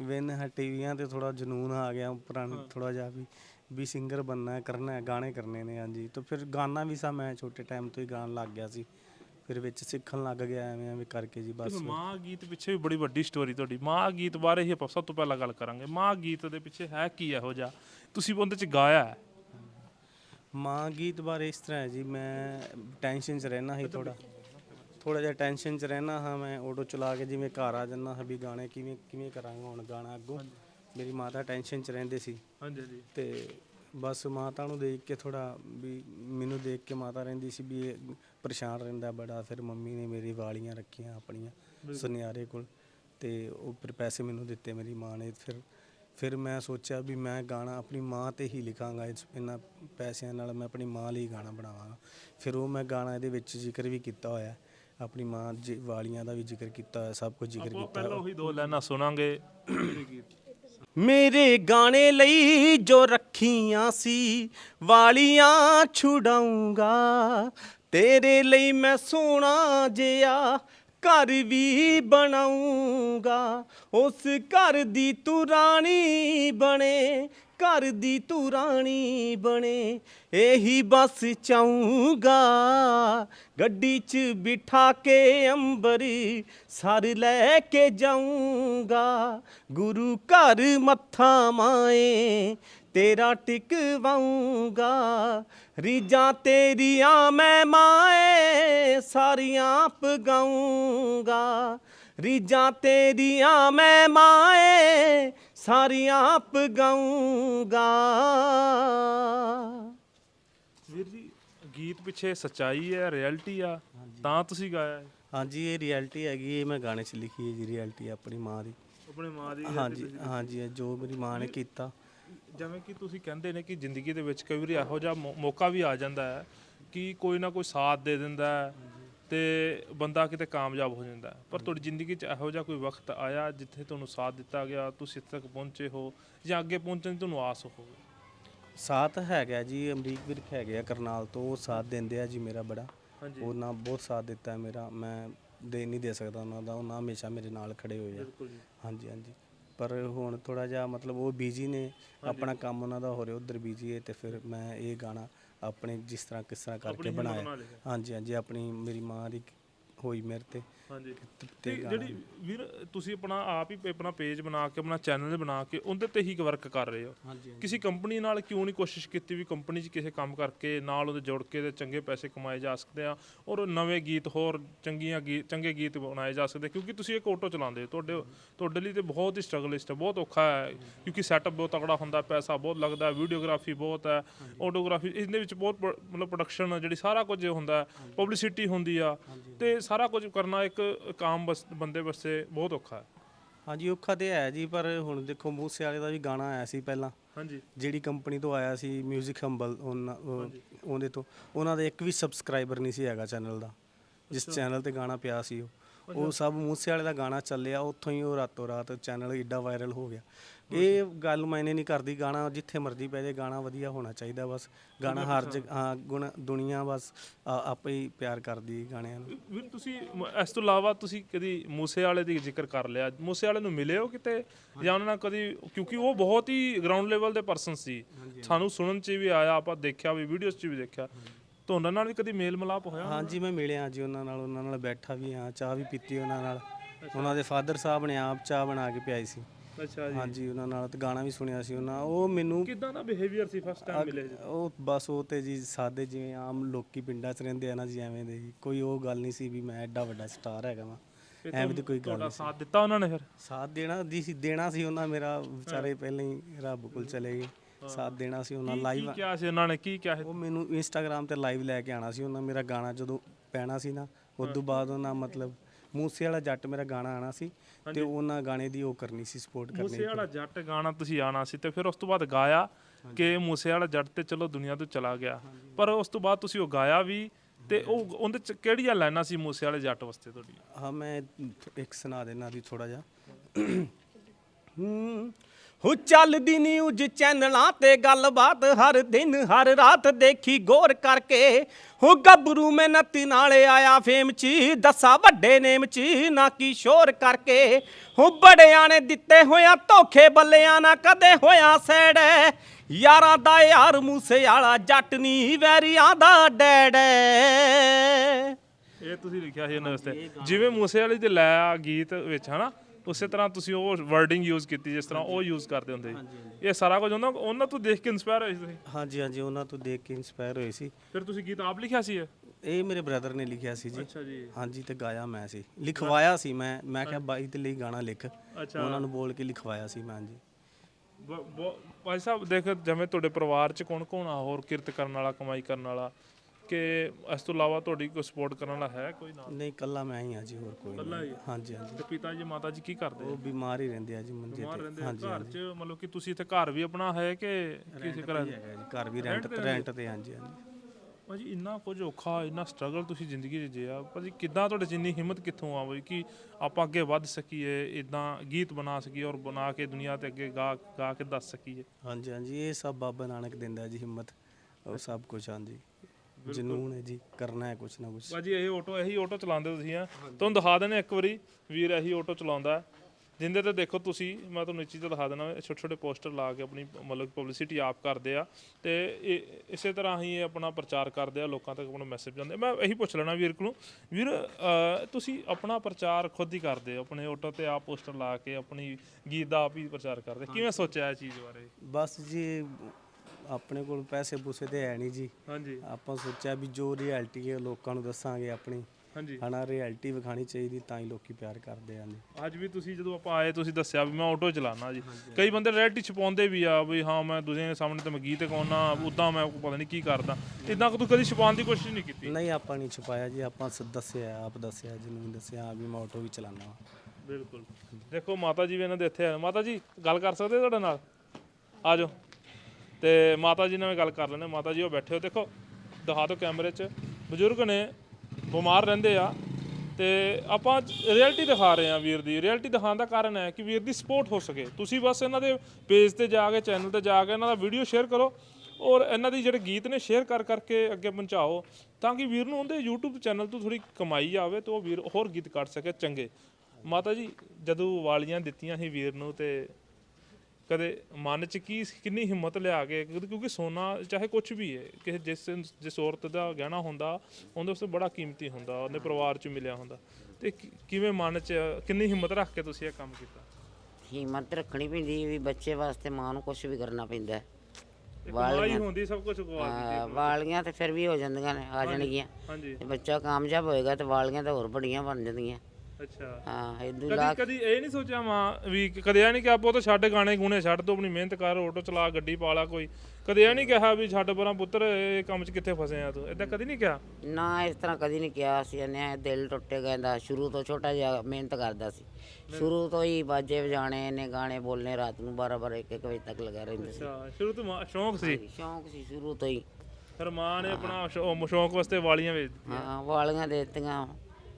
ਵੇਨ ਹੈ ਟੀਵੀਆਂ ਤੇ ਥੋੜਾ ਜਨੂਨ ਆ ਗਿਆ ਪੁਰਾਣਾ ਥੋੜਾ ਜਿਹਾ ਵੀ। ਵੀ ਸਿੰਗਰ ਬੰਨਾ ਹੈ ਕਰਨਾ ਹੈ ਗਾਣੇ ਕਰਨੇ ਨੇ ਹਾਂਜੀ। ਤਾਂ ਫਿਰ ਗਾਣਾ ਵੀ ਸਾ ਮੈਂ ਛੋਟੇ ਟਾਈਮ ਤੋਂ ਹੀ ਗਾਣ ਲੱਗ ਗਿਆ ਸੀ। ਫਿਰ ਵਿੱਚ ਸਿੱਖਣ ਲੱਗ ਗਿਆ ਐਵੇਂ ਐਵੇਂ ਕਰਕੇ ਜੀ ਬਸ। ਮਾਂ ਗੀਤ ਪਿੱਛੇ ਵੀ ਬੜੀ ਵੱਡੀ ਸਟੋਰੀ ਤੁਹਾਡੀ। ਮਾਂ ਗੀਤ ਬਾਰੇ ਹੀ ਆਪਾਂ ਸਭ ਤੋਂ ਪਹਿਲਾਂ ਗੱਲ ਕਰਾਂਗੇ। ਮਾਂ ਗੀਤ ਦੇ ਪਿੱਛੇ ਹੈ ਕੀ ਇਹੋ ਜਿਹਾ? ਤੁਸੀਂ ਉਹਦੇ ਚ ਗਾਇਆ ਹੈ? ਮਾਂ ਗੀਤ ਬਾਰੇ ਇਸ ਤਰ੍ਹਾਂ ਹੈ ਜੀ ਮੈਂ ਟੈਨਸ਼ਨ 'ਚ ਰਹਿਣਾ ਸੀ ਥੋੜਾ ਥੋੜਾ ਜਿਹਾ ਟੈਨਸ਼ਨ 'ਚ ਰਹਿਣਾ ਹਾਂ ਮੈਂ ਆਟੋ ਚਲਾ ਕੇ ਜਿਵੇਂ ਘਰ ਆ ਜਾਂਦਾ ਹਾਂ ਵੀ ਗਾਣੇ ਕਿਵੇਂ ਕਿਵੇਂ ਕਰਾਂਗਾ ਹੁਣ ਗਾਣਾ ਅੱਗੋਂ। ਮੇਰੀ ਮਾਤਾ ਟੈਨਸ਼ਨ 'ਚ ਰਹਿੰਦੇ ਸੀ। ਹਾਂਜੀ ਹਾਂਜੀ। ਤੇ ਬਸ ਮਾਤਾ ਨੂੰ ਦੇਖ ਕੇ ਥੋੜਾ ਵੀ ਮੈਨੂੰ ਦੇਖ ਕੇ ਮਾਤਾ ਰਹਿੰਦੀ ਸੀ ਵੀ ਇਹ ਪਰੇਸ਼ਾਨ ਰਹਿੰਦਾ ਬੜਾ ਫਿਰ ਮੰਮੀ ਨੇ ਮੇਰੀ ਵਾਲੀਆਂ ਰੱਖੀਆਂ ਆਪਣੀਆਂ ਸੁਨਿਆਰੇ ਕੋਲ ਤੇ ਉਹ ਫਿਰ ਪੈਸੇ ਮੈਨੂੰ ਦਿੱਤੇ ਮੇਰੀ ਮਾਂ ਨੇ। ਫਿਰ ਫਿਰ ਮੈਂ ਸੋਚਿਆ ਵੀ ਮੈਂ ਗਾਣਾ ਆਪਣੀ ਮਾਂ ਤੇ ਹੀ ਲਿਖਾਂਗਾ ਇਸ ਇਹਨਾਂ ਪੈਸਿਆਂ ਨਾਲ ਮੈਂ ਆਪਣੀ ਮਾਂ ਲਈ ਗਾਣਾ ਬਣਾਵਾਂਗਾ। ਫਿਰ ਉਹ ਮੈਂ ਗਾਣਾ ਇਹਦੇ ਵਿੱਚ ਜ਼ਿਕਰ ਵੀ ਕੀਤਾ ਹੋਇਆ। ਆਪਣੀ ਮਾਂ ਜੀ ਵਾਲੀਆਂ ਦਾ ਵੀ ਜ਼ਿਕਰ ਕੀਤਾ ਹੋਇਆ ਸਭ ਕੁਝ ਜ਼ਿਕਰ ਕੀਤਾ ਪਹਿਲਾਂ ਉਹੀ ਦੋ ਲਾਈਨਾਂ ਸੁਣਾਂਗੇ। ਮੇਰੇ ਗਾਣੇ ਲਈ ਜੋ ਰੱਖੀਆਂ ਸੀ, ਵਾਲੀਆਂ ਛੁਡਾਉਂਗਾ ਤੇਰੇ ਲਈ ਮੈਂ ਸੋਹਣਾ ਜਿਹਾ ਘਰ ਵੀ ਬਣਾਉਂਗਾ ਉਸ ਘਰ ਦੀ ਤੂੰ ਰਾਣੀ ਬਣੇ ਘਰ ਦੀ ਤੂੰ ਰਾਣੀ ਬਣੇ, ਇਹੀ ਬਸ ਚਾਹੂੰਗਾ ਗੱਡੀ 'ਚ ਬਿਠਾ ਕੇ ਅੰਬਰੀ ਸਰ ਲੈ ਕੇ ਜਾਊਂਗਾ। ਗੁਰੂ ਘਰ ਮੱਥਾ ਮਾਏ, ਤੇਰਾ ਟਿਕਵਾਉਂਗਾ ਰੀਜਾਂ ਤੇਰੀਆਂ ਮੈਂ ਮਾਏ, ਸਾਰੀਆਂ ਪਗਾਉਂਗਾ ਰੀਜਾਂ ਤੇਰੀਆਂ ਮੈਂ ਮਾਏ ਸਾਰੀਆਂ ਪਗਾਉਂਗਾ ਵੀਰ ਜੀ ਗੀਤ ਪਿੱਛੇ ਸੱਚਾਈ ਹੈ ਰਿਐਲਿਟੀ ਆ ਤਾਂ ਤੁਸੀਂ ਗਾਇਆ ਹੈ? ਹਾਂਜੀ ਇਹ ਰਿਐਲਿਟੀ ਹੈਗੀ ਇਹ ਮੈਂ ਗਾਣੇ 'ਚ ਲਿਖੀ ਹੈ ਜੀ ਰਿਐਲਿਟੀ ਆਪਣੀ ਮਾਂ ਦੀ। ਆਪਣੇ ਮਾਂ ਦੀ ਹਾਂਜੀ ਹਾਂਜੀ ਇਹ ਜੋ ਮੇਰੀ ਮਾਂ ਨੇ ਕੀਤਾ। ਜਿਵੇਂ ਕਿ ਤੁਸੀਂ ਕਹਿੰਦੇ ਨੇ ਕਿ ਜ਼ਿੰਦਗੀ ਦੇ ਵਿੱਚ ਕਈ ਵਾਰੀ ਇਹੋ ਜਿਹਾ ਮੌ- ਮੌਕਾ ਵੀ ਆ ਜਾਂਦਾ ਹੈ ਕਿ ਕੋਈ ਨਾ ਕੋਈ ਸਾਥ ਦੇ ਦਿੰਦਾ ਹੈ ਤੇ ਬੰਦਾ ਕਿਤੇ ਕਾਮਯਾਬ ਹੋ ਜਾਂਦਾ ਹੈ। ਪਰ ਤੁਹਾਡੀ ਜ਼ਿੰਦਗੀ 'ਚ ਇਹੋ ਜਿਹਾ ਕੋਈ ਵਕਤ ਆਇਆ ਜਿੱਥੇ ਤੁਹਾਨੂੰ ਸਾਥ ਦਿੱਤਾ ਗਿਆ ਤੁਸੀਂ ਇੱਥੇ ਤੱਕ ਪਹੁੰਚੇ ਹੋ ਜਾਂ ਅੱਗੇ ਪਹੁੰਚਣ ਦੀ ਤੁਹਾਨੂੰ ਆਸ ਹੋਵੇ? ਸਾਥ ਹੈਗਾ ਜੀ ਅਮਰੀਕ ਵਿਰਕ ਹੈਗੇ ਆ ਕਰਨਾਲ ਤੋਂ ਉਹ ਸਾਥ ਦਿੰਦੇ ਆ ਜੀ ਮੇਰਾ ਬੜਾ। ਹਾਂਜੀ। ਉਹਨਾਂ ਬਹੁਤ ਸਾਥ ਦਿੱਤਾ ਹੈ ਮੇਰਾ ਮੈਂ ਦੇ ਨਹੀਂ ਦੇ ਸਕਦਾ ਉਹਨਾਂ ਦਾ ਉਹਨਾਂ ਹਮੇਸ਼ਾ ਮੇਰੇ ਨਾਲ ਖੜੇ ਹੋਏ ਆ। ਬਿਲਕੁਲ ਜੀ। ਹਾਂਜੀ ਹਾਂਜੀ। ਪਰ ਹੁਣ ਥੋੜਾ ਜਿਹਾ ਮਤਲਬ ਉਹ ਬੀਜੀ ਨੇ ਆਪਣਾ ਕੰਮ ਉਹਨਾਂ ਦਾ ਹੋ ਰਿਹਾ ਉਧਰ ਬੀਜੀ ਹੈ ਤੇ ਫਿਰ ਮੈਂ ਇਹ ਗਾਣਾ ਆਪਣੇ ਜਿਸ ਤਰ੍ਹਾਂ ਕਿਸ ਤਰ੍ਹਾਂ ਕਰਕੇ ਬਣਾਇਆ। ਹਾਂਜੀ ਹਾਂਜੀ ਆਪਣੀ ਮੇਰੀ ਮਾਂ ਦੀ ਹੋਈ ਮੇਰੇ ਤੇ ਹਾਂਜੀ। ਤੇ ਜਿਹੜੀ ਵੀਰ ਤੁਸੀਂ ਆਪਣਾ ਆਪ ਹੀ ਆਪਣਾ ਪੇਜ ਬਣਾ ਕੇ ਆਪਣਾ ਚੈਨਲ ਬਣਾ ਕੇ ਉਹਦੇ ਤੇ ਹੀ ਵਰਕ ਕਰ ਰਹੇ ਹੋ। ਹਾਂਜੀ ਕਿਸੇ ਕੰਪਨੀ ਨਾਲ ਕਿਉਂ ਨਹੀਂ ਕੋਸ਼ਿਸ਼ ਕੀਤੀ ਵੀ ਕੰਪਨੀ 'ਚ ਕਿਸੇ ਕੰਮ ਕਰਕੇ ਨਾਲ ਉਹਦੇ ਜੁੜ ਕੇ ਤੇ ਚੰਗੇ ਪੈਸੇ ਕਮਾਏ ਜਾ ਸਕਦੇ ਆ ਔਰ ਨਵੇਂ ਗੀਤ ਹੋਰ ਚੰਗੀਆਂ ਗੀਤ ਚੰਗੇ ਗੀਤ ਬਣਾਏ ਜਾ ਸਕਦੇ ਕਿਉਂਕਿ ਤੁਸੀਂ ਇੱਕ ਆਟੋ ਚਲਾਉਂਦੇ ਹੋ। ਤੁਹਾਡੇ ਤੁਹਾਡੇ ਲਈ ਤੇ ਬਹੁਤ ਹੀ ਸਟਰਗਲਿਸਟ ਹੈ ਬਹੁਤ ਔਖਾ ਹੈ। ਕਿਉਂਕਿ ਸੈਟਅਪ ਬਹੁਤ ਤਕੜਾ ਹੁੰਦਾ ਪੈਸਾ ਬਹੁਤ ਲੱਗਦਾ ਵੀਡੀਓਗ੍ਰਾਫੀ ਬਹੁਤ ਹੈ ਆਟੋਗ੍ਰਾਫੀ ਇਹਦੇ ਵਿੱਚ ਬਹੁਤ ਮਤਲਬ ਪ੍ਰੋਡਕਸ਼ਨ ਜਿਹੜੀ ਸਾਰਾ ਕੁਝ ਹੁੰਦਾ ਪਬਲਿਸਿਟੀ ਹੁੰਦੀ ਆ। ਤੇ ਸਾਰਾ ਕੁਝ ਕਰਨਾ ਇੱਕ ਇੱਕ ਆਮ ਬਸ- ਬੰਦੇ ਵਾਸਤੇ ਬਹੁਤ ਔਖਾ ਹੈ। ਹਾਂਜੀ ਔਖਾ ਤੇ ਹੈ ਜੀ ਪਰ ਹੁਣ ਦੇਖੋ ਮੂਸੇ ਵਾਲੇ ਦਾ ਵੀ ਗਾਣਾ ਆਇਆ ਸੀ ਪਹਿਲਾਂ। ਹਾਂਜੀ। ਜਿਹੜੀ ਕੰਪਨੀ ਤੋਂ ਆਇਆ ਸੀ 뮤직 ਹੰਬਲ ਉਹਨਾਂ ਉਹ- ਉਹਦੇ ਤੋਂ। ਉਹਨਾਂ ਦਾ ਇੱਕ ਵੀ ਸਬਸਕ੍ਰਾਈਬਰ ਨਹੀਂ ਸੀ ਹੈਗਾ ਚੈਨਲ ਦਾ ਜਿਸ ਚੈਨਲ ਤੇ ਗਾਣਾ ਪਿਆ ਸੀ ਉਹ। ਉਹ ਸਭ ਮੂਸੇ ਵਾਲੇ ਦਾ ਗਾਣਾ ਚੱਲਿਆ ਉੱਥੋਂ ਹੀ ਉਹ ਰਾਤੋਂ ਰਾਤ ਚੈਨਲ ਏਡਾ ਵਾਇਰਲ ਹੋ ਗਿਆ। ਇਹ ਗੱਲ ਮੈਨੇ ਨਹੀਂ ਕਰਦੀ ਗਾਣਾ ਜਿੱਥੇ ਮਰਜ਼ੀ ਪੈ ਜਾਏ ਗਾਣਾ ਵਧੀਆ ਹੋਣਾ ਚਾਹੀਦਾ ਬਸ। ਗਾਣਾ ਹਰ ਜਗ੍ਹਾ ਹਾਂ ਗੁਣ ਦੁਨੀਆ ਬਸ ਆ- ਆਪੇ ਹੀ ਪਿਆਰ ਕਰਦੀ ਹੈ ਗਾਣਿਆਂ ਨੂੰ। ਵੀਰ ਤੁਸੀਂ ਮ- ਇਸ ਤੋਂ ਇਲਾਵਾ ਤੁਸੀਂ ਕਦੀ ਮੂਸੇ ਵਾਲੇ ਦੀ ਜ਼ਿਕਰ ਕਰ ਲਿਆ? ਮੂਸੇ ਵਾਲੇ ਨੂੰ ਮਿਲੇ ਹੋ ਕਿਤੇ? ਜਾਂ ਉਹਨਾਂ ਨਾਲ ਕਦੀ ਕਿਉਂਕਿ ਉਹ ਬਹੁਤ ਹੀ ਗਰਾਊਂਡ ਲੈਵਲ ਦੇ ਪਰਸਨ ਸੀ। ਸਾਨੂੰ ਸੁਣਨ 'ਚ ਵੀ ਆਇਆ ਆਪਾਂ ਦੇਖਿਆ ਵੀ ਵੀਡੀਓਜ਼ 'ਚ ਵੀ ਦੇਖਿਆ। ਤੁਹਾਡੇ ਨਾਲ ਵੀ ਕਦੀ ਮੇਲ ਮਿਲਾਪ ਹੋਇਆ ਹਾਂਜੀ ਮੈਂ ਮਿਲਿਆ ਜੀ ਉਹਨਾਂ ਨਾਲ ਉਹਨਾਂ ਨਾਲ ਬੈਠਾ ਵੀ ਹਾਂ ਚਾਹ ਵੀ ਪੀਤੀ ਉਹਨਾਂ ਨਾਲ। ਉਹਨਾਂ ਦੇ ਫਾਦਰ ਸਾਹਿਬ ਨੇ ਆਪ ਚਾਹ ਬਣਾ ਕੇ ਪਿਆਈ ਸੀ। ਅੱਛਾ ਹਾਂਜੀ ਉਹਨਾਂ ਨਾਲ ਤੇ ਗਾਣਾ ਵੀ ਸੁਣਿਆ ਸੀ ਉਹਨਾਂ। ਉਹ ਮੈਨੂੰ ਕਿਦਾਂ ਦਾ ਬਿਹੇਵੀਅਰ ਸੀ ਫਸਟ ਟਾਈਮ ਮਿਲੇ ਉਹ ਬਸ ਉਹ ਤੇ ਜੀ ਸਾਦੇ ਜਿਵੇਂ ਆਮ ਲੋਕੀ ਪਿੰਡਾਂ 'ਚ ਰਹਿੰਦੇ ਆ ਨਾ ਜੀ ਐਵੇਂ ਦੇ ਜੀ। ਕੋਈ ਉਹ ਗੱਲ ਨਹੀਂ ਸੀ ਵੀ ਮੈਂ ਐਡਾ ਵੱਡਾ ਸਟਾਰ ਹੈਗਾ ਵਾਂ। ਐਵੇਂ ਦੀ ਕੋਈ ਗੱਲ ਤੁਹਾਡਾ ਨਹੀਂ ਸਾਥ ਦਿੱਤਾ ਉਹਨਾਂ ਨੇ ਫਿਰ? ਸਾਥ ਦੇਣਾ ਦੀ ਸੀ ਦੇਣਾ ਸੀ ਉਹਨਾਂ ਮੇਰਾ ਵਿਚਾਰੇ ਪਹਿਲਾਂ ਹੀ ਰੱਬ ਕੋਲ ਚਲੇ ਗਏ। ਸਾਥ ਦੇਣਾ ਸੀ ਉਹਨਾਂ ਕੀ ਲਾਈਵ ਕਿਹਾ ਸੀ ਉਹਨਾਂ ਨੇ? ਕੀ ਕਿਹਾ ਸੀ? ਉਹ ਮੈਨੂੰ ਇੰਸਟਾਗ੍ਰam ਤੇ ਲਾਈਵ ਲੈ ਕੇ ਆਣਾ ਸੀ ਉਹਨਾਂ ਮੇਰਾ ਗਾਣਾ ਜਦੋਂ ਪੈਣਾ ਸੀ ਨਾ ਉਸ ਤੋਂ ਬਾਅਦ ਉਹਨਾਂ ਮਤਲਬ ਮੂਸੇ ਵਾਲਾ ਜੱਟ ਮੇਰਾ ਗਾਣਾ ਆਣਾ ਸੀ ਤੇ ਉਹਨਾਂ ਗਾਣੇ ਦੀ ਉਹ ਕਰਨੀ ਸੀ ਸਪੋਰਟ ਕਰਨੀ ਮੂਸੇ ਵਾਲਾ ਜੱਟ ਗਾਣਾ ਤੁਸੀਂ ਆਣਾ ਸੀ ਤੇ ਫਿਰ ਉਸ ਤੋਂ ਬਾਅਦ ਗਾਇਆ ਕਿ ਮੂਸੇ ਵਾਲਾ ਜੱਟ ਤੇ ਚਲੋ ਦੁਨੀਆ ਤੋਂ ਚਲਾ ਗਿਆ। ਪਰ ਉਸ ਤੋਂ ਬਾਅਦ ਤੁਸੀਂ ਉਹ ਗਾਇਆ ਵੀ ਤੇ ਉਹ ਉਹਦੇ ਚ ਕਿਹੜੀਆਂ ਲਾਈਨਾਂ ਸੀ ਮੂਸੇ ਵਾਲੇ ਜੱਟ ਵਾਸਤੇ ਤੁਹਾਡੀਆਂ? ਹਾਂ ਮੈਂ ਇੱਕ ਸੁਣਾ ਦੇਣਾ ਦੀ ਥੋੜਾ ਜਿਹਾ। ਹੂੰ ਹੋ ਚੱਲਦੀ ਨਿਊਜ਼ ਚੈਨਲਾਂ ਤੇ ਗੱਲਬਾਤ, ਹਰ ਦਿਨ, ਹਰ ਰਾਤ ਦੇਖੀ ਗੌਰ ਕਰਕੇ। ਹੋ ਗੱਭਰੂ ਮਿਹਨਤ ਨਾਲ ਆਇਆ ਫੇਮ ਚ, ਦੱਸਾ ਵੱਡੇ ਨੇਮ ਚ, ਨਾ ਕੀ ਸ਼ੋਰ ਕਰਕੇ। ਹੋ ਬੜਿਆਂ ਨੇ ਦਿੱਤੇ ਹੋਇਆ ਧੋਖੇ ਬੱਲਿਆਂ ਨਾ ਕਦੇ ਹੋਇਆ ਸੈੜ। ਯਾਰਾਂ ਦਾ ਯਾਰ ਮੂਸੇ ਵਾਲਾ ਜੱਟ ਨਹੀਂ ਵੈਰੀਆਂ ਦਾ ਡੈਡ। ਇਹ ਤੁਸੀਂ ਲਿਖਿਆ ਸੀ ਇਹਨਾਂ ਵਾਸਤੇ। ਜਿਵੇਂ ਮੂਸੇ ਵਾਲੇ ਦੇ ਲੈ ਆ ਗੀਤ ਵਿੱਚ, ਹਨਾ? ਉਸੇ ਤਰ੍ਹਾਂ ਤੁਸੀਂ ਉਹ ਵਰਡਿੰਗ ਯੂਜ਼ ਕੀਤੀ ਜਿਸ ਤਰ੍ਹਾਂ ਉਹ ਯੂਜ਼ ਕਰਦੇ ਹੁੰਦੇ ਸੀ। ਇਹ ਸਾਰਾ ਕੁਝ ਉਹਨਾਂ ਉਹਨਾਂ ਤੋਂ ਦੇਖ ਕੇ ਇਨਸਪਾਇਰ ਹੋਏ ਸੀ ਤੁਸੀਂ? ਹਾਂਜੀ ਹਾਂਜੀ ਉਹਨਾਂ ਤੋਂ ਦੇਖ ਕੇ ਇਨਸਪਾਇਰ ਹੋਏ ਸੀ। ਫਿਰ ਤੁਸੀਂ ਗੀਤ ਆਪ ਲਿਖਿਆ ਸੀ ਇਹ? ਇਹ ਮੇਰੇ ਬ੍ਰਦਰ ਨੇ ਲਿਖਿਆ ਸੀ ਜੀ। ਅੱਛਾ ਜੀ। ਹਾਂਜੀ ਤੇ ਗਾਇਆ ਮੈਂ ਸੀ। ਲਿਖਵਾਇਆ ਸੀ ਮੈਂ। ਮੈਂ ਕਿਹਾ ਬਾਈ ਦੇ ਲਈ ਗਾਣਾ ਲਿਖ। ਉਹਨਾਂ ਨੂੰ ਬੋਲ ਕੇ ਲਿਖਵਾਇਆ ਸੀ ਮੈਂ ਹਾਂਜੀ। ਭਾਈ ਸਾਹਿਬ ਦੇਖ ਜਿਵੇਂ ਤੁਹਾਡੇ ਪਰਿਵਾਰ ਚ ਕੌਣ ਕੌਣ ਆ? ਹੋਰ ਕਿਰਤ ਕਰਨ ਵਾਲਾ ਕਮਾਈ ਕਰਨ ਵਾਲਾ? ਕਿ ਇਸ ਤੋਂ ਇਲਾਵਾ ਤੁਹਾਡੀ ਕੋਈ ਸਪੋਰਟ ਕਰਨ ਵਾਲਾ ਹੈ ਕੋਈ ਨਾਲ? ਨਹੀਂ ਕੱਲਾ ਮੈਂ ਹੀ ਆ ਜੀ ਹੋਰ ਕੋਈ ਇਕੱਲਾ ਹੀ ਨਹੀਂ? ਹਾਂਜੀ ਹਾਂਜੀ। ਤੇ ਪਿਤਾ ਜੀ ਮਾਤਾ ਜੀ ਕੀ ਕਰਦੇ ਉਹ ਬਿਮਾਰ ਹੀ ਰਹਿੰਦੇ ਆ ਜੀ ਮੰਜੇ ਬਿਮਾਰ ਤੇ। ਰਹਿੰਦੇ ਆ? ਹਾਂਜੀ ਘਰ ਚ ਮਤਲਬ ਕਿ ਤੁਸੀਂ ਇੱਥੇ ਘਰ ਵੀ ਆਪਣਾ ਹੈ ਕਿ ਕਿਸੇ ਘਰ ਹੈਗਾ ਜੀ ਘਰ ਵੀ ਰੈਂਟ ਤੇ ਰੈਂਟ ਤੇ ਹਾਂਜੀ ਹਾਂਜੀ। ਭਾਜੀ ਇੰਨਾ ਕੁਝ ਔਖਾ ਇੰਨਾ ਸਟਰਗਲ ਤੁਸੀਂ ਜ਼ਿੰਦਗੀ 'ਚ ਜਿਆ। ਭਾਜੀ ਕਿੱਦਾਂ ਤੁਹਾਡੇ 'ਚ ਇੰਨੀ ਹਿੰਮਤ ਕਿੱਥੋਂ ਆ ਬਈ ਕਿ ਆਪਾਂ ਅੱਗੇ ਵੱਧ ਸਕੀਏ ਇਦਾਂ ਗੀਤ ਬਣਾ ਸਕੀਏ ਔਰ ਬਣਾ ਕੇ ਦੁਨੀਆ ਤੇ ਅੱਗੇ ਗਾ ਗਾ ਕੇ ਦੱਸ ਸਕੀਏ? ਹਾਂਜੀ ਹਾਂਜੀ ਇਹ ਸਭ ਬਾਬਾ ਨਾਨਕ ਦਿੰਦਾ ਜੀ ਹਿੰਮਤ ਉਹ ਸਭ ਕੁਝ ਹਾਂਜੀ। ਜਨੂਨ ਹੈ ਜੀ ਕਰਨਾ ਹੈ ਕੁਛ ਨਾ ਕੁਛ। ਬਾਜੀ ਇਹ ਆਟੋ ਇਹੀ ਆਟੋ ਚਲਾਉਂਦੇ ਤੁਸੀਂ ਆ। ਤੁਹਾਨੂੰ ਦਿਖਾ ਦੇਣੇ ਇੱਕ ਵਾਰੀ ਵੀਰ ਇਹੀ ਆਟੋ ਚਲਾਉਂਦਾ। ਜਿੰਦੇ ਤੇ ਦੇਖੋ ਤੁਸੀਂ ਮੈਂ ਤੁਹਾਨੂੰ ਇੱਕ ਚੀਜ਼ ਦਿਖਾ ਦੇਣਾ ਛੋਟੇ ਛੋਟੇ ਪੋਸਟਰ ਲਾ ਕੇ ਆਪਣੀ ਮਤਲਬ ਪਬਲਿਸਿਟੀ ਆਪ ਕਰਦੇ ਆ। ਤੇ ਇਹ ਇਸੇ ਤਰ੍ਹਾਂ ਹੀ ਇਹ ਆਪਣਾ ਪ੍ਰਚਾਰ ਕਰਦੇ ਆ ਲੋਕਾਂ ਤੱਕ ਆਪਣਾ ਮੈਸੇਜ ਜਾਂਦੇ ਮੈਂ ਇਹੀ ਪੁੱਛ ਲੈਣਾ ਵੀਰ ਕੋਲੋਂ ਵੀਰ ਅਹ, ਤੁਸੀਂ ਆਪਣਾ ਪ੍ਰਚਾਰ ਖੁਦ ਹੀ ਕਰਦੇ ਹੋ ਆਪਣੇ ਆਟੋ ਤੇ ਆਪ ਪੋਸਟਰ ਲਾ ਕੇ ਆਪਣੀ ਗੀਤ ਦਾ ਆਪ ਹੀ ਪ੍ਰਚਾਰ ਕਰਦੇ ਕਿਵੇਂ ਸੋਚਿਆ ਇਹ ਚੀਜ਼ ਬਾਰੇ? ਬਸ ਜੀ ਆਪਣੇ ਕੋਲ ਪੈਸੇ ਪੂਸੇ ਤੇ ਹੈ ਨਹੀਂ ਜੀ। ਹਾਂਜੀ। ਆਪਾਂ ਸੋਚਿਆ ਵੀ ਜੋ ਰਿਐਲਿਟੀ ਹੈ ਲੋਕਾਂ ਨੂੰ ਦੱਸਾਂਗੇ ਆਪਣੀ। ਹਾਂਜੀ। ਹਨਾ ਰਿਐਲਿਟੀ ਵਿਖਾਣੀ ਚਾਹੀਦੀ ਤਾਂ ਹੀ ਲੋਕੀ ਪਿਆਰ ਕਰਦੇ ਆਂ ਅੱਜ ਵੀ ਤੁਸੀਂ ਜਦੋਂ ਆਪਾਂ ਆਏ ਤੁਸੀਂ ਦੱਸਿਆ ਵੀ ਮੈਂ ਆਟੋ ਚਲਾਉਣਾ ਜੀ। ਕਈ ਬੰਦੇ ਰੈਲਿਟੀ ਛਪਾਉਂਦੇ ਵੀ ਆ ਵੀ ਹਾਂ ਮੈਂ ਦੂਜਿਆਂ ਦੇ ਸਾਹਮਣੇ ਤੇ ਮੈਂ ਗੀਤ ਗਾਉਣਾ ਉਦਾਂ ਮੈਂ ਪਤਾ ਨਹੀਂ ਕੀ ਕਰਦਾ। ਇਦਾਂ ਤੂੰ ਕਦੀ ਛਪਾਉਣ ਦੀ ਕੋਸ਼ਿਸ਼ ਨਹੀਂ ਕੀਤੀ? ਨਹੀਂ ਆਪਾਂ ਨਹੀਂ ਛੁਪਾਇਆ ਜੀ ਆਪਾਂ ਸ- ਦੱਸਿਆ ਆਪ ਦੱਸਿਆ ਜਿਹਨੂੰ ਦੱਸਿਆ ਹਾਂ ਵੀ ਮੈਂ ਆਟੋ ਵੀ ਚਲਾਉਂਦਾ ਹਾਂ ਬਿਲਕੁਲ। ਦੇਖੋ ਮਾਤਾ ਜੀ ਵੀ ਇਹਨਾਂ ਦੇ ਇੱਥੇ ਆਏ ਮਾਤਾ ਜੀ ਗੱਲ ਕਰ ਸਕਦੇ ਤੁਹਾਡੇ ਨਾਲ? ਆ ਜਾਓ। ਤੇ ਮਾਤਾ ਜੀ ਨਾਲ ਵੀ ਗੱਲ ਕਰ ਲੈਣੇ ਮਾਤਾ ਜੀ ਉਹ ਬੈਠੇ ਹੋ, ਦੇਖੋ, ਦਿਖਾ ਦਿਓ ਕੈਮਰੇ 'ਚ। ਬਜ਼ੁਰਗ ਨੇ, ਬਿਮਾਰ ਰਹਿੰਦੇ ਆ ਤੇ ਆਪਾਂ ਰਿਐਲਿਟੀ ਦਿਖਾ ਰਹੇ ਆ ਵੀਰ ਦੀ। ਰਿਐਲਿਟੀ ਦਿਖਾਉਣ ਦਾ ਕਾਰਨ ਹੈ ਕਿ ਵੀਰ ਦੀ ਸਪੋਰਟ ਹੋ ਸਕੇ। ਤੁਸੀਂ ਬਸ ਇਹਨਾਂ ਦੇ ਪੇਜ ਤੇ ਜਾ ਕੇ, ਚੈਨਲ ਤੇ ਜਾ ਕੇ ਇਹਨਾਂ ਦਾ ਵੀਡੀਓ ਸ਼ੇਅਰ ਕਰੋ ਔਰ ਇਹਨਾਂ ਦੀ ਜਿਹੜੇ ਗੀਤ ਨੇ ਸ਼ੇਅਰ ਕਰ ਕਰਕੇ ਅੱਗੇ ਪਹੁੰਚਾਓ ਤਾਂ ਕਿ ਵੀਰ ਨੂੰ ਉਹਦੇ YouTube ਚੈਨਲ ਤੋਂ ਥੋੜੀ ਕਮਾਈ ਆਵੇ ਤੇ ਉਹ ਵੀਰ ਹੋਰ ਗੀਤ ਕੱਢ ਸਕੇ ਚੰਗੇ। ਮਾਤਾ ਜੀ, ਜਦੋਂ ਵਾਲੀਆਂ ਦਿੱਤੀਆਂ ਸੀ ਵੀਰ ਨੂੰ ਤੇ ਕਦੇ ਮਨ ਚ ਕੀ ਕਿੰਨੀ ਹਿੰਮਤ ਲਿਆ ਕੇ ਕਿਉਂਕਿ ਸੋਨਾ ਚਾਹੇ ਕੁਝ ਵੀ ਹੈ ਕਿਸੇ ਜਿਸ ਜਿਸ ਔਰਤ ਦਾ ਗਹਿਣਾ ਹੁੰਦਾ ਉਹਦੇ ਵਾਸਤੇ ਬੜਾ ਕੀਮਤੀ ਹੁੰਦਾ ਉਹਦੇ ਪਰਿਵਾਰ ਚ ਮਿਲਿਆ ਹੁੰਦਾ। ਤੇ ਕਿ- ਕਿਵੇਂ ਮਨ ਚ ਕਿੰਨੀ ਹਿੰਮਤ ਰੱਖ ਕੇ ਤੁਸੀਂ ਇਹ ਕੰਮ ਕੀਤਾ? ਹਿੰਮਤ ਰੱਖਣੀ ਪੈਂਦੀ ਹੈ ਵੀ ਬੱਚੇ ਵਾਸਤੇ ਮਾਂ ਨੂੰ ਕੁਝ ਵੀ ਕਰਨਾ ਪੈਂਦਾ ਹੈ। ਇੱਕ ਮਾਂ ਹੀ ਹੁੰਦੀ ਸਭ ਕੁਝ ਗਵਾ ਦਿੰਦੀ ਆ, ਵਾਲੀਆਂ ਤੇ ਫਿਰ ਵੀ ਹੋ ਜਾਂਦੀਆਂ ਨੇ ਆ ਜਾਣਗੀਆਂ। ਹਾਂਜੀ। ਤੇ ਬੱਚਾ ਕਾਮਯਾਬ ਹੋਏਗਾ ਤੇ ਵਾਲੀਆਂ ਤਾਂ ਹੋਰ ਬੜੀਆਂ ਬਣ ਜਾਂਦੀਆਂ। ਅੱਛਾ। ਹਾਂ ਇਦੂ ਕਦੀ ਕਦੀ ਇਹ ਨਹੀਂ ਸੋਚਿਆ ਮਾਂ ਵੀ ਕਦੇ ਇਹ ਨਹੀਂ ਕਿਹਾ ਪੁੱਤ ਛੱਡ ਗਾਣੇ ਗੁਣੇ ਛੱਡ ਤੂੰ ਆਪਣੀ ਮਿਹਨਤ ਕਰ ਆਟੋ ਚਲਾ ਗੱਡੀ ਪਾ ਲਾ ਕੋਈ। ਕਦੇ ਇਹ ਨਹੀਂ ਕਿਹਾ ਵੀ ਛੱਡ ਪਰਾਂ ਪੁੱਤਰ ਇਹ ਕੰਮ 'ਚ ਕਿੱਥੇ ਫਸੇ ਆ ਤੂੰ? ਇਦਾਂ ਕਦੀ ਨਹੀਂ ਕਿਹਾ? ਨਾ ਇਸ ਤਰ੍ਹਾਂ ਕਦੀ ਨਹੀਂ ਕਿਹਾ ਸੀ ਇਹਨੇ। ਦਿਲ ਟੁੱਟੇ ਕਹਿੰਦਾ ਸ਼ੁਰੂ ਤੋਂ ਛੋਟਾ ਜਿਹਾ ਮਿਹਨਤ ਕਰਦਾ ਸੀ। ਸ਼ੁਰੂ ਤੋਂ ਹੀ ਬਾਜੇ ਵਜਾਣੇ ਇਹਨੇ ਗਾਣੇ ਬੋਲਨੇ ਰਾਤ ਨੂੰ 12 12 1 1 ਵਜੇ ਤੱਕ ਲਗਾ ਰਹਿੰਦੇ ਸੀ। ਅੱਛਾ ਸ਼ੁਰੂ ਤੋਂ ਮਾਂ- ਸ਼ੌਂਕ ਸੀ? ਸ਼ੌਂਕ ਸੀ ਸ਼ੁਰੂ ਤੋਂ ਹੀ। ਫਿਰ ਮਾਂ ਨੇ ਆਪਣਾ ਸ਼ੌ- ਸ਼ੌਂਕ ਵਾਸਤੇ ਵਾਲੀਆਂ ਵੇਚ ਦਿੱਤੀਆਂ ਹਾਂ ਵਾਲੀਆਂ ਦੇ ਦਿੱਤੀਆਂ।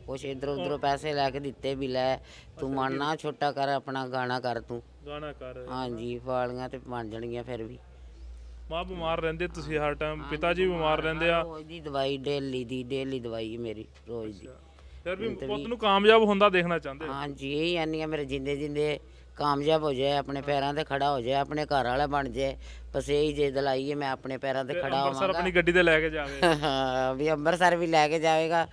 ਕੁਛ ਇਧਰ ਉਧਰ ਪੈਸੇ ਲੈ ਕੇ ਦਿੱਤੇ ਵੀ ਲੈ ਤੂੰ ਮਨ ਨਾ ਛੋਟਾ ਕਰ ਆਪਣਾ ਗਾਣਾ ਕਰ ਤੂੰ। ਗਾਣਾ ਕਰ। ਹਾਂਜੀ ਵਾਲੀਆਂ ਤੇ ਬਣ ਜਾਣਗੀਆਂ ਫਿਰ ਵੀ। ਮਾਂ ਬਿਮਾਰ ਰਹਿੰਦੇ ਤੁਸੀਂ ਹਰ ਟਾਈਮ ਪਿਤਾ ਜੀ ਬਿਮਾਰ ਰਹਿੰਦੇ ਆ। ਰੋਜ਼ ਦੀ ਦਵਾਈ ਡੇਲੀ ਦੀ ਡੇਲੀ ਦਵਾਈ ਹੈ ਮੇਰੀ ਰੋਜ਼ ਦੀ। ਫਿਰ ਵੀ ਪੁੱਤ ਨੂੰ ਕਾਮਯਾਬ ਹੁੰਦਾ ਦੇਖਣਾ ਚਾਹੁੰਦੇ ਹੋ। ਹਾਂਜੀ ਇਹ ਆ ਮੇਰੇ ਜਿੰਦੇ ਜਿੰਦੇ ਕਾਮਯਾਬ ਹੋ ਜਾਏ ਆਪਣੇ ਪੈਰਾਂ ਤੇ ਖੜਾ ਹੋ ਜਾਏ ਆਪਣੇ ਘਰ ਵਾਲਾ ਬਣ ਜਾਏ ਬਸ ਇਹੀ ਜੇ ਦਲਾਈ ਹੈ ਮੈਂ ਆਪਣੇ ਪੈਰਾਂ ਤੇ ਖੜਾ ਅੰਮ੍ਰਿਤਸਰ ਹੋਵਾਂਗਾ। ਆਪਣੀ ਗੱਡੀ ਤੇ ਲੈ ਕੇ ਜਾਵੇ। ਹਾਂ, ਵੀ ਅੰਮ੍ਰਿਤਸਰ ਵੀ ਲੈ ਕੇ ਜਾਵੇਗਾ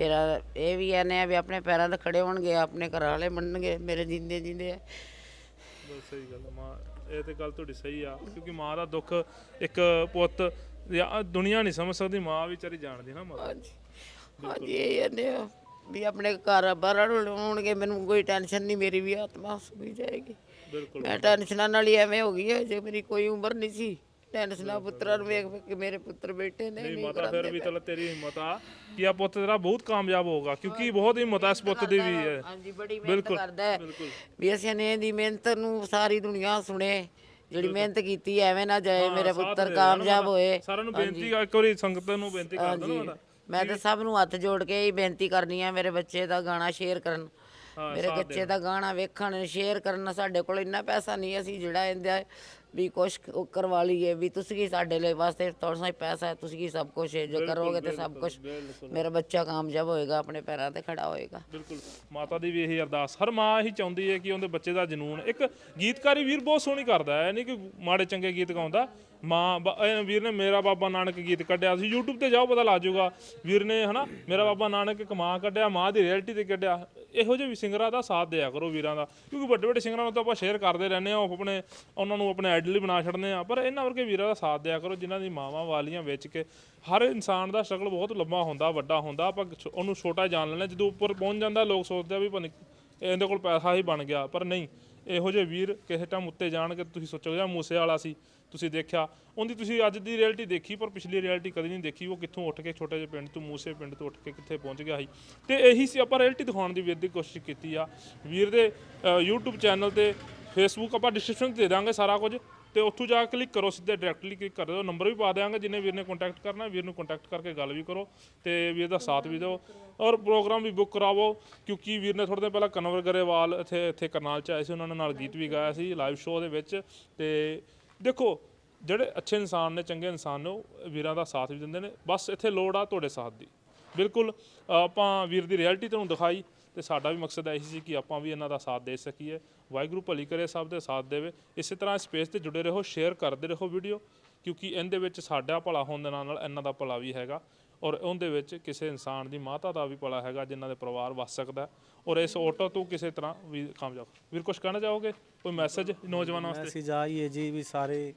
ਫਿਰ ਇਹ ਵੀ ਆਨੇ ਆ ਵੀ ਆਪਣੇ ਪੈਰਾਂ ਤੇ ਖੜੇ ਹੋਣਗੇ ਆਪਣੇ ਘਰ ਵਾਲੇ ਬਣਨਗੇ ਮੇਰੇ ਜਿੰਦੇ ਜਿੰਦੇ ਬਸ ਸਹੀ ਗੱਲ ਆ, ਮਾਂ ਇਹ ਤੇ ਗੱਲ ਤੁਹਾਡੀ ਸਹੀ ਆ ਕਿਉਂਕਿ ਮਾਂ ਦਾ ਦੁੱਖ ਇੱਕ ਪੁੱਤ ਜਾਂ ਦੁਨੀਆ ਨਹੀਂ ਸਮਝ ਸਕਦੀ ਮਾਂ ਵਿਚਾਰੀ ਜਾਣਦੀ ਨਾ ਮਾਂ। ਹਾਂਜੀ ਹਾਂਜੀ ਇਹ ਆਨੇ ਆ ਵੀ ਆਪਣੇ ਘਰ ਬਾਹਰ ਹੋਣਗੇ ਮੈਨੂੰ ਕੋਈ ਟੈਨਸ਼ਨ ਨਹੀਂ ਮੇਰੀ ਵੀ ਆਤਮਾ ਸੁਖੀ ਜਾਏਗੀ। ਬਿਲਕੁਲ ਮੈਂ ਟੈਨਸ਼ਨਾਂ ਨਾਲ ਹੀ ਐਵੇਂ ਹੋ ਗਈ ਹੈ ਜੇ ਮੇਰੀ ਕੋਈ ਉਮਰ ਨਹੀਂ ਸੀ ਟੈਨਸ਼ਨਾਂ ਪੁੱਤਰਾਂ ਨੂੰ ਵੇਖ ਵੇਖ ਕੇ ਮੇਰੇ ਪੁੱਤਰ ਬੈਠੇ ਨੇ ਨਹੀਂ ਮਾਤਾ ਫਿਰ ਵੀ ਚਲ ਤੇਰੀ ਹਿੰਮਤ ਆ ਕਿ ਆ ਪੁੱਤ ਤੇਰਾ ਬਹੁਤ ਕਾਮਯਾਬ ਹੋਗਾ ਕਿਉਂਕਿ ਬਹੁਤ ਹਿੰਮਤ ਆ ਇਸ ਪੁੱਤ ਦੀ ਵੀ ਹੈ। ਹਾਂਜੀ ਬੜੀ ਮਿਹਨਤ ਕਰਦਾ ਹੈ। ਵੀ ਅਸੀਂ ਨੇ ਦੀ ਮਿਹਨਤ ਨੂੰ ਸਾਰੀ ਦੁਨੀਆ ਸੁਣੇ ਜਿਹੜੀ ਮਿਹਨਤ ਕੀਤੀ ਐਵੇਂ ਨਾ ਜਾਏ ਮੇਰੇ ਪੁੱਤਰ ਕਾਮਯਾਬ ਹੋਏ। ਸਾਰਿਆਂ ਨੂੰ ਬੇਨਤੀ ਇੱਕ ਵਾਰੀ ਸੰਗਤ ਨੂੰ ਬੇਨਤੀ ਕਰ ਦੋ ਨਾ ਮੈਂ ਤਾਂ ਸਭ ਨੂੰ ਹੱਥ ਜੋੜ ਕੇ ਹੀ ਬੇਨਤੀ ਕਰਨੀ ਹੈ ਮੇਰੇ ਬੱਚੇ ਦਾ ਗਾਣਾ ਸ਼ੇਅਰ ਕਰਨ ਮੇਰੇ ਬੱਚੇ ਦਾ ਗਾਣਾ ਵੇਖਣ ਸ਼ੇਅਰ ਕਰਨ ਸਾਡੇ ਕੋਲ ਇੰਨਾ ਪੈਸਾ ਨਹੀਂ ਅਸੀਂ ਜਿਹੜਾ ਇਹਦਾ ਵੀ ਕੁਛ ਕਰਵਾ ਲਈਏ ਵੀ ਤੁਸੀਂ ਕੀ ਸਾਡੇ ਲਈ ਵਾਸਤੇ ਤੁਹਾਡੇ ਸਾਈ ਪੈਸਾ ਹੈ ਤੁਸੀਂ ਕੀ ਸਭ ਕੁਝ ਜੋ ਕਰੋਗੇ ਤੇ ਸਭ ਕੁਝ ਮੇਰਾ ਬੱਚਾ ਕਾਮਯਾਬ ਹੋਏਗਾ ਆਪਣੇ ਪੈਰਾਂ ਤੇ ਖੜਾ ਹੋਏਗਾ। ਬਿਲਕੁਲ ਮਾਤਾ ਦੀ ਵੀ ਇਹੀ ਅਰਦਾਸ। ਹਰ ਮਾਂ ਇਹੀ ਚਾਹੁੰਦੀ ਹੈ ਕਿ ਉਹਦੇ ਬੱਚੇ ਦਾ ਜਨੂਨ ਇੱਕ ਗੀਤਕਾਰੀ ਵੀਰ ਬਹੁਤ ਸੋਹਣੀ ਕਰਦਾ ਹੈ ਨਹੀਂ ਕਿ ਮਾੜੇ ਚੰਗੇ ਗੀਤ ਗਾਉਂਦਾ। ਮਾਂ, ਬ- ਇਹ ਵੀਰ ਨੇ ਮੇਰਾ ਬਾਬਾ ਨਾਨਕ ਗੀਤ ਕੱਢਿਆ ਸੀ। YouTube ਤੇ ਜਾਓ, ਪਤਾ ਲਾ ਜਾਊਗਾ। ਵੀਰ ਨੇ ਹਨਾ, ਮੇਰਾ ਬਾਬਾ ਨਾਨਕ ਇੱਕ ਮਾਂ ਕੱਢਿਆ, ਮਾਂ ਦੀ ਰਿਐਲਿਟੀ ਤੇ ਕੱਢਿਆ। ਇਹੋ ਜਿਹੇ ਵੀ ਸਿੰਗਰਾਂ ਦਾ ਸਾਥ ਦਿਆ ਕਰੋ ਵੀਰਾਂ ਦਾ। ਕਿਉਂਕਿ ਵੱਡੇ ਵੱਡੇ ਸਿੰਗਰਾਂ ਨੂੰ ਤਾਂ ਆਪਾਂ ਸ਼ੇਅਰ ਕਰਦੇ ਰਹਿੰਦੇ ਆ ਉਹ ਆਪਣੇ, ਉਹਨਾਂ ਨੂੰ ਆਪਣੇ ਆਈਡਲ ਹੀ ਬਣਾ ਛੱਡਦੇ ਆ ਪਰ ਇਹਨਾਂ ਵਰਗੇ ਵੀਰਾਂ ਦਾ ਸਾਥ ਦਿਆ ਕਰੋ, ਜਿਨ੍ਹਾਂ ਦੀ ਮਾਵਾਂ ਵਾਲੀਆਂ ਵਿੱਚ ਕੇ ਹਰ ਇਨਸਾਨ ਦਾ ਸਟਰਗਲ ਬਹੁਤ ਲੰਮਾ ਹੁੰਦਾ, ਵੱਡਾ ਹੁੰਦਾ। ਆਪਾਂ ਛੋ- ਉਹਨੂੰ ਛੋਟਾ ਜਾਣ ਲੈਂਦੇ ਹਾਂ, ਜਦੋਂ ਉੱਪਰ ਪਹੁੰਚ ਜਾਂਦਾ, ਲੋਕ ਸੋਚਦੇ ਆ ਵੀ ਪਤਾ ਨਹੀਂ ਇਹਦੇ ਕੋਲ ਪੈਸਾ ਹੀ ਬਣ ਗਿਆ, ਪਰ ਨਹੀਂ। ਇਹੋ ਜਿਹੇ ਵੀਰ ਕਿਸੇ ਟਾਈਮ ਉੱਤੇ ਜਾਣਗੇ ਤੁਸੀਂ ਸੋਚੋਗੇ ਜਾਂ ਮੂਸੇ ਵਾਲਾ ਸੀ ਤੁਸੀਂ ਦੇਖਿਆ। ਉਹਦੀ ਤੁਸੀਂ ਅੱਜ ਦੀ ਰਿਐਲਿਟੀ ਦੇਖੀ ਪਰ ਪਿਛਲੀ ਰਿਐਲਿਟੀ ਕਦੇ ਨਹੀਂ ਦੇਖੀ। ਉਹ ਕਿੱਥੋਂ ਉੱਠ ਕੇ ਛੋਟੇ ਜਿਹੇ ਪਿੰਡ ਤੋਂ ਮੂਸੇ ਪਿੰਡ ਤੋਂ ਉੱਠ ਕੇ ਕਿੱਥੇ ਪਹੁੰਚ ਗਿਆ ਸੀ। ਤੇ ਇਹੀ ਸੀ ਆਪਾਂ ਰਿਐਲਿਟੀ ਦਿਖਾਉਣ ਦੀ ਵੀਰ ਦੀ ਕੋਸ਼ਿਸ਼ ਕੀਤੀ ਆ। ਵੀਰ ਦੇ ਅ, YouTube ਚੈਨਲ ਤੇ ਫੇਸਬੁੱਕ ਆਪਾਂ ਡਿਸਕ੍ਰਿਪਸ਼ਨ ਦੇ ਦਾਂਗੇ ਸਾਰਾ ਕੁਝ। ਤੇ ਉੱਥੋਂ ਜਾ ਕੇ ਕਲਿੱਕ ਕਰੋ, ਸਿੱਧੇ ਡਾਇਰੈਕਟਲੀ ਕਲਿੱਕ ਕਰ ਦਿਓ। ਨੰਬਰ ਵੀ ਪਾ ਦਿਆਂਗੇ, ਜਿੰਨੇ ਵੀਰ ਨੇ ਕੰਟੈਕਟ ਕਰਨਾ, ਵੀਰ ਨੂੰ ਕੰਟੈਕਟ ਕਰਕੇ ਗੱਲ ਵੀ ਕਰੋ ਤੇ ਵੀਰ ਦਾ ਸਾਥ ਵੀ ਦਿਓ। ਔਰ ਪ੍ਰੋਗਰਾਮ ਵੀ ਬੁੱਕ ਕਰਾਵੋ, ਕਿਉਂਕਿ ਵੀਰ ਨੇ ਥੋੜੇ ਦਿਨ ਪਹਿਲਾਂ ਕਨਵਰ ਗਰੇਵਾਲ ਇੱਥੇ ਇੱਥੇ ਕਰਨਾਲ ਚ ਆਏ ਸੀ, ਉਹਨਾਂ ਨੇ ਨਾਲ ਗੀਤ ਵੀ ਗਾਇਆ ਸੀ ਲਾਈਵ ਸ਼ੋਅ ਦੇ ਵਿੱਚ। ਤੇ ਦੇਖੋ, ਜਿਹੜੇ ਅੱਛੇ ਇਨਸਾਨ ਨੇ, ਚੰਗੇ ਇਨਸਾਨ ਨੇ, ਉਹ ਵੀਰਾਂ ਦਾ ਸਾਥ ਵੀ ਦਿੰਦੇ ਨੇ। ਬਸ ਇੱਥੇ ਲੋੜ ਆ ਤੁਹਾਡੇ ਸਾਥ ਦੀ। ਬਿਲਕੁਲ ਆਪਾਂ ਵੀਰ ਦੀ ਰਿਐਲਿਟੀ ਤੁਹਾਨੂੰ ਦਿਖਾਈ। ਤੇ ਸਾਡਾ ਵੀ ਮਕਸਦ ਇਹੀ ਸੀ ਕਿ ਆਪਾਂ ਵੀ ਇਹਨਾਂ ਦਾ ਸਾਥ ਦੇ ਸਕੀਏ। ਵਾਹਿਗੁਰੂ ਭਲੀ ਕਰੇ ਸਭ ਦੇ ਸਾਥ ਦੇਵੇ। ਇਸੇ ਤਰ੍ਹਾਂ ਸਪੇਸ ਤੇ ਜੁੜੇ ਰਹੋ ਸ਼ੇਅਰ ਕਰਦੇ ਰਹੋ ਵੀਡੀਓ ਕਿਉਂਕਿ ਇਹਦੇ ਵਿੱਚ ਸਾਡਾ ਭਲਾ ਹੋਣ ਦੇ ਨਾਲ ਨਾਲ ਇਹਨਾਂ ਦਾ ਭਲਾ ਵੀ ਹੈਗਾ। ਔਰ ਉਹਦੇ ਵਿੱਚ ਕਿਸੇ ਇਨਸਾਨ ਦੀ ਮਾਤਾ ਦਾ ਵੀ ਭਲਾ ਹੈਗਾ ਜਿਨ੍ਹਾਂ ਦੇ ਪਰਿਵਾਰ ਵਸ ਸਕਦਾ। ਔਰ ਇਸ ਆਟੋ ਤੋਂ ਕਿਸੇ ਤਰ੍ਹਾਂ ਵੀ ਕਾਮਯਾਬ। ਵੀਰ ਕੁਝ ਕਹਿਣਾ ਚਾਹੋਗੇ? ਕੋਈ ਮੈਸੇਜ ਨੌਜਵਾਨਾਂ ਵਾਸਤੇ? ਮੈਸੇਜ ਆ ਹੀ ਹੈ ਜੀ ਵੀ ਸਾਰੇ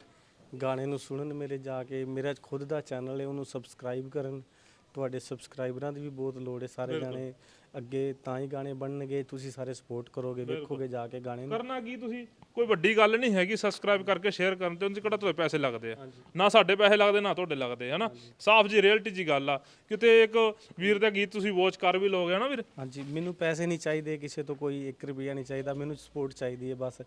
ਗਾਣੇ ਨੂੰ ਸੁਣਨ ਮੇਰੇ ਜਾ ਕੇ ਮੇਰਾ ਖੁਦ ਦਾ ਚੈਨਲ ਹੈ ਉਹਨੂੰ ਸਬਸਕ੍ਰਾਈਬ ਕਰਨ। ਤੁਹਾਡੇ ਸਬਸਕ੍ਰਾਈਬਰਾਂ ਦੀ ਵੀ ਬਹੁਤ ਲੋੜ ਹੈ ਸਾਰੇ ਗਾਣੇ ਅੱਗੇ ਤਾਂ ਹੀ ਗਾਣੇ ਬਣਨਗੇ ਤੁਸੀਂ ਸਾਰੇ ਸਪੋਰਟ ਕਰੋਗੇ ਵੇਖੋਗੇ ਜਾ ਕੇ ਗਾਣੇ ਨੂੰ। ਕਰਨਾ ਕੀ ਤੁਸੀਂ? ਕੋਈ ਵੱਡੀ ਗੱਲ ਨਹੀਂ ਹੈਗੀ ਸਬਸਕ੍ਰਾਈਬ ਕਰਕੇ ਸ਼ੇਅਰ ਕਰਨ ਤੇ ਉਹਦੇ 'ਚ ਕਿਹੜਾ ਤੁਹਾਡੇ ਪੈਸੇ ਲੱਗਦੇ ਆ? ਨਾ ਸਾਡੇ ਪੈਸੇ ਲੱਗਦੇ ਨਾ ਤੁਹਾਡੇ ਲੱਗਦੇ ਹਨਾ? ਸਾਫ਼ ਜੀ ਰਿਐਲਿਟੀ ਜੀ ਗੱਲ ਆ। ਕਿਤੇ ਇੱਕ ਵੀਰ ਦਾ ਗੀਤ ਤੁਸੀਂ ਵਾਚ ਕਰ ਵੀ ਲੋਗੇ ਹਨਾ ਵੀਰ? ਹਾਂਜੀ ਮੈਨੂੰ ਪੈਸੇ ਨਹੀਂ ਚਾਹੀਦੇ ਕਿਸੇ ਤੋਂ ਕੋਈ 1 ਰੁਪਿਆ ਨਹੀਂ ਚਾਹੀਦਾ ਮੈਨੂੰ ਸਪੋਰਟ ਚਾਹੀਦੀ ਹੈ ਬਸ।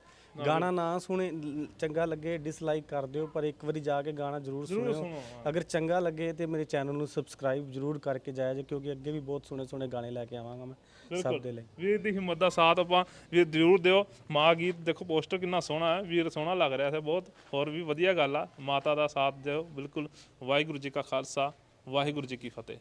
ਗਾਣਾ ਨਾ ਸੁਣੇ ਚੰਗਾ ਲੱਗੇ ਡਿਸਲਾਈਕ ਕਰ ਦਿਓ ਪਰ ਇੱਕ ਵਾਰੀ ਜਾ ਕੇ ਗਾਣਾ ਜ਼ਰੂਰ ਸੁਣਿਓ। ਸੁਣੋ, ਅਗਰ ਚੰਗਾ ਲੱਗੇ ਤੇ ਮੇਰੇ ਚੈਨਲ ਨੂੰ ਸਬਸਕ੍ਰਾਈਬ ਜ਼ਰੂਰ ਕਰਕੇ ਜਾਇਆ ਜੇ ਕਿਉਂਕਿ ਅੱਗੇ ਵੀ ਬਹੁਤ ਸੋਹਣੇ ਸੋਹਣੇ ਗਾਣੇ ਲੈ ਕੇ ਆਵਾਂਗਾ। ਮੈਂ ਸਭ ਦੇ ਲਈ। ਵੀਰ ਦੀ ਹਿੰਮਤ ਦਾ ਸਾਥ ਆਪਾਂ ਵੀਰ ਜ਼ਰੂਰ ਦਿਓ। ਮਾਂ ਗੀਤ ਦੇਖੋ ਪੋਸਟਰ ਕਿੰਨਾ ਸੋਹਣਾ ਹੈ ਵੀਰ ਸੋਹਣਾ ਲੱਗ ਰਿਹਾ ਸੀ ਬਹੁਤ। ਹੋਰ ਵੀ ਵਧੀਆ ਗੱਲ ਆ ਮਾਤਾ ਦਾ ਸਾਥ ਦਿਓ ਬਿਲਕੁਲ। ਵਾਹਿਗੁਰੂ ਜੀ ਕਾ ਖਾਲਸਾ ਵਾਹਿਗੁਰੂ ਜੀ ਕੀ ਫਤਿਹ।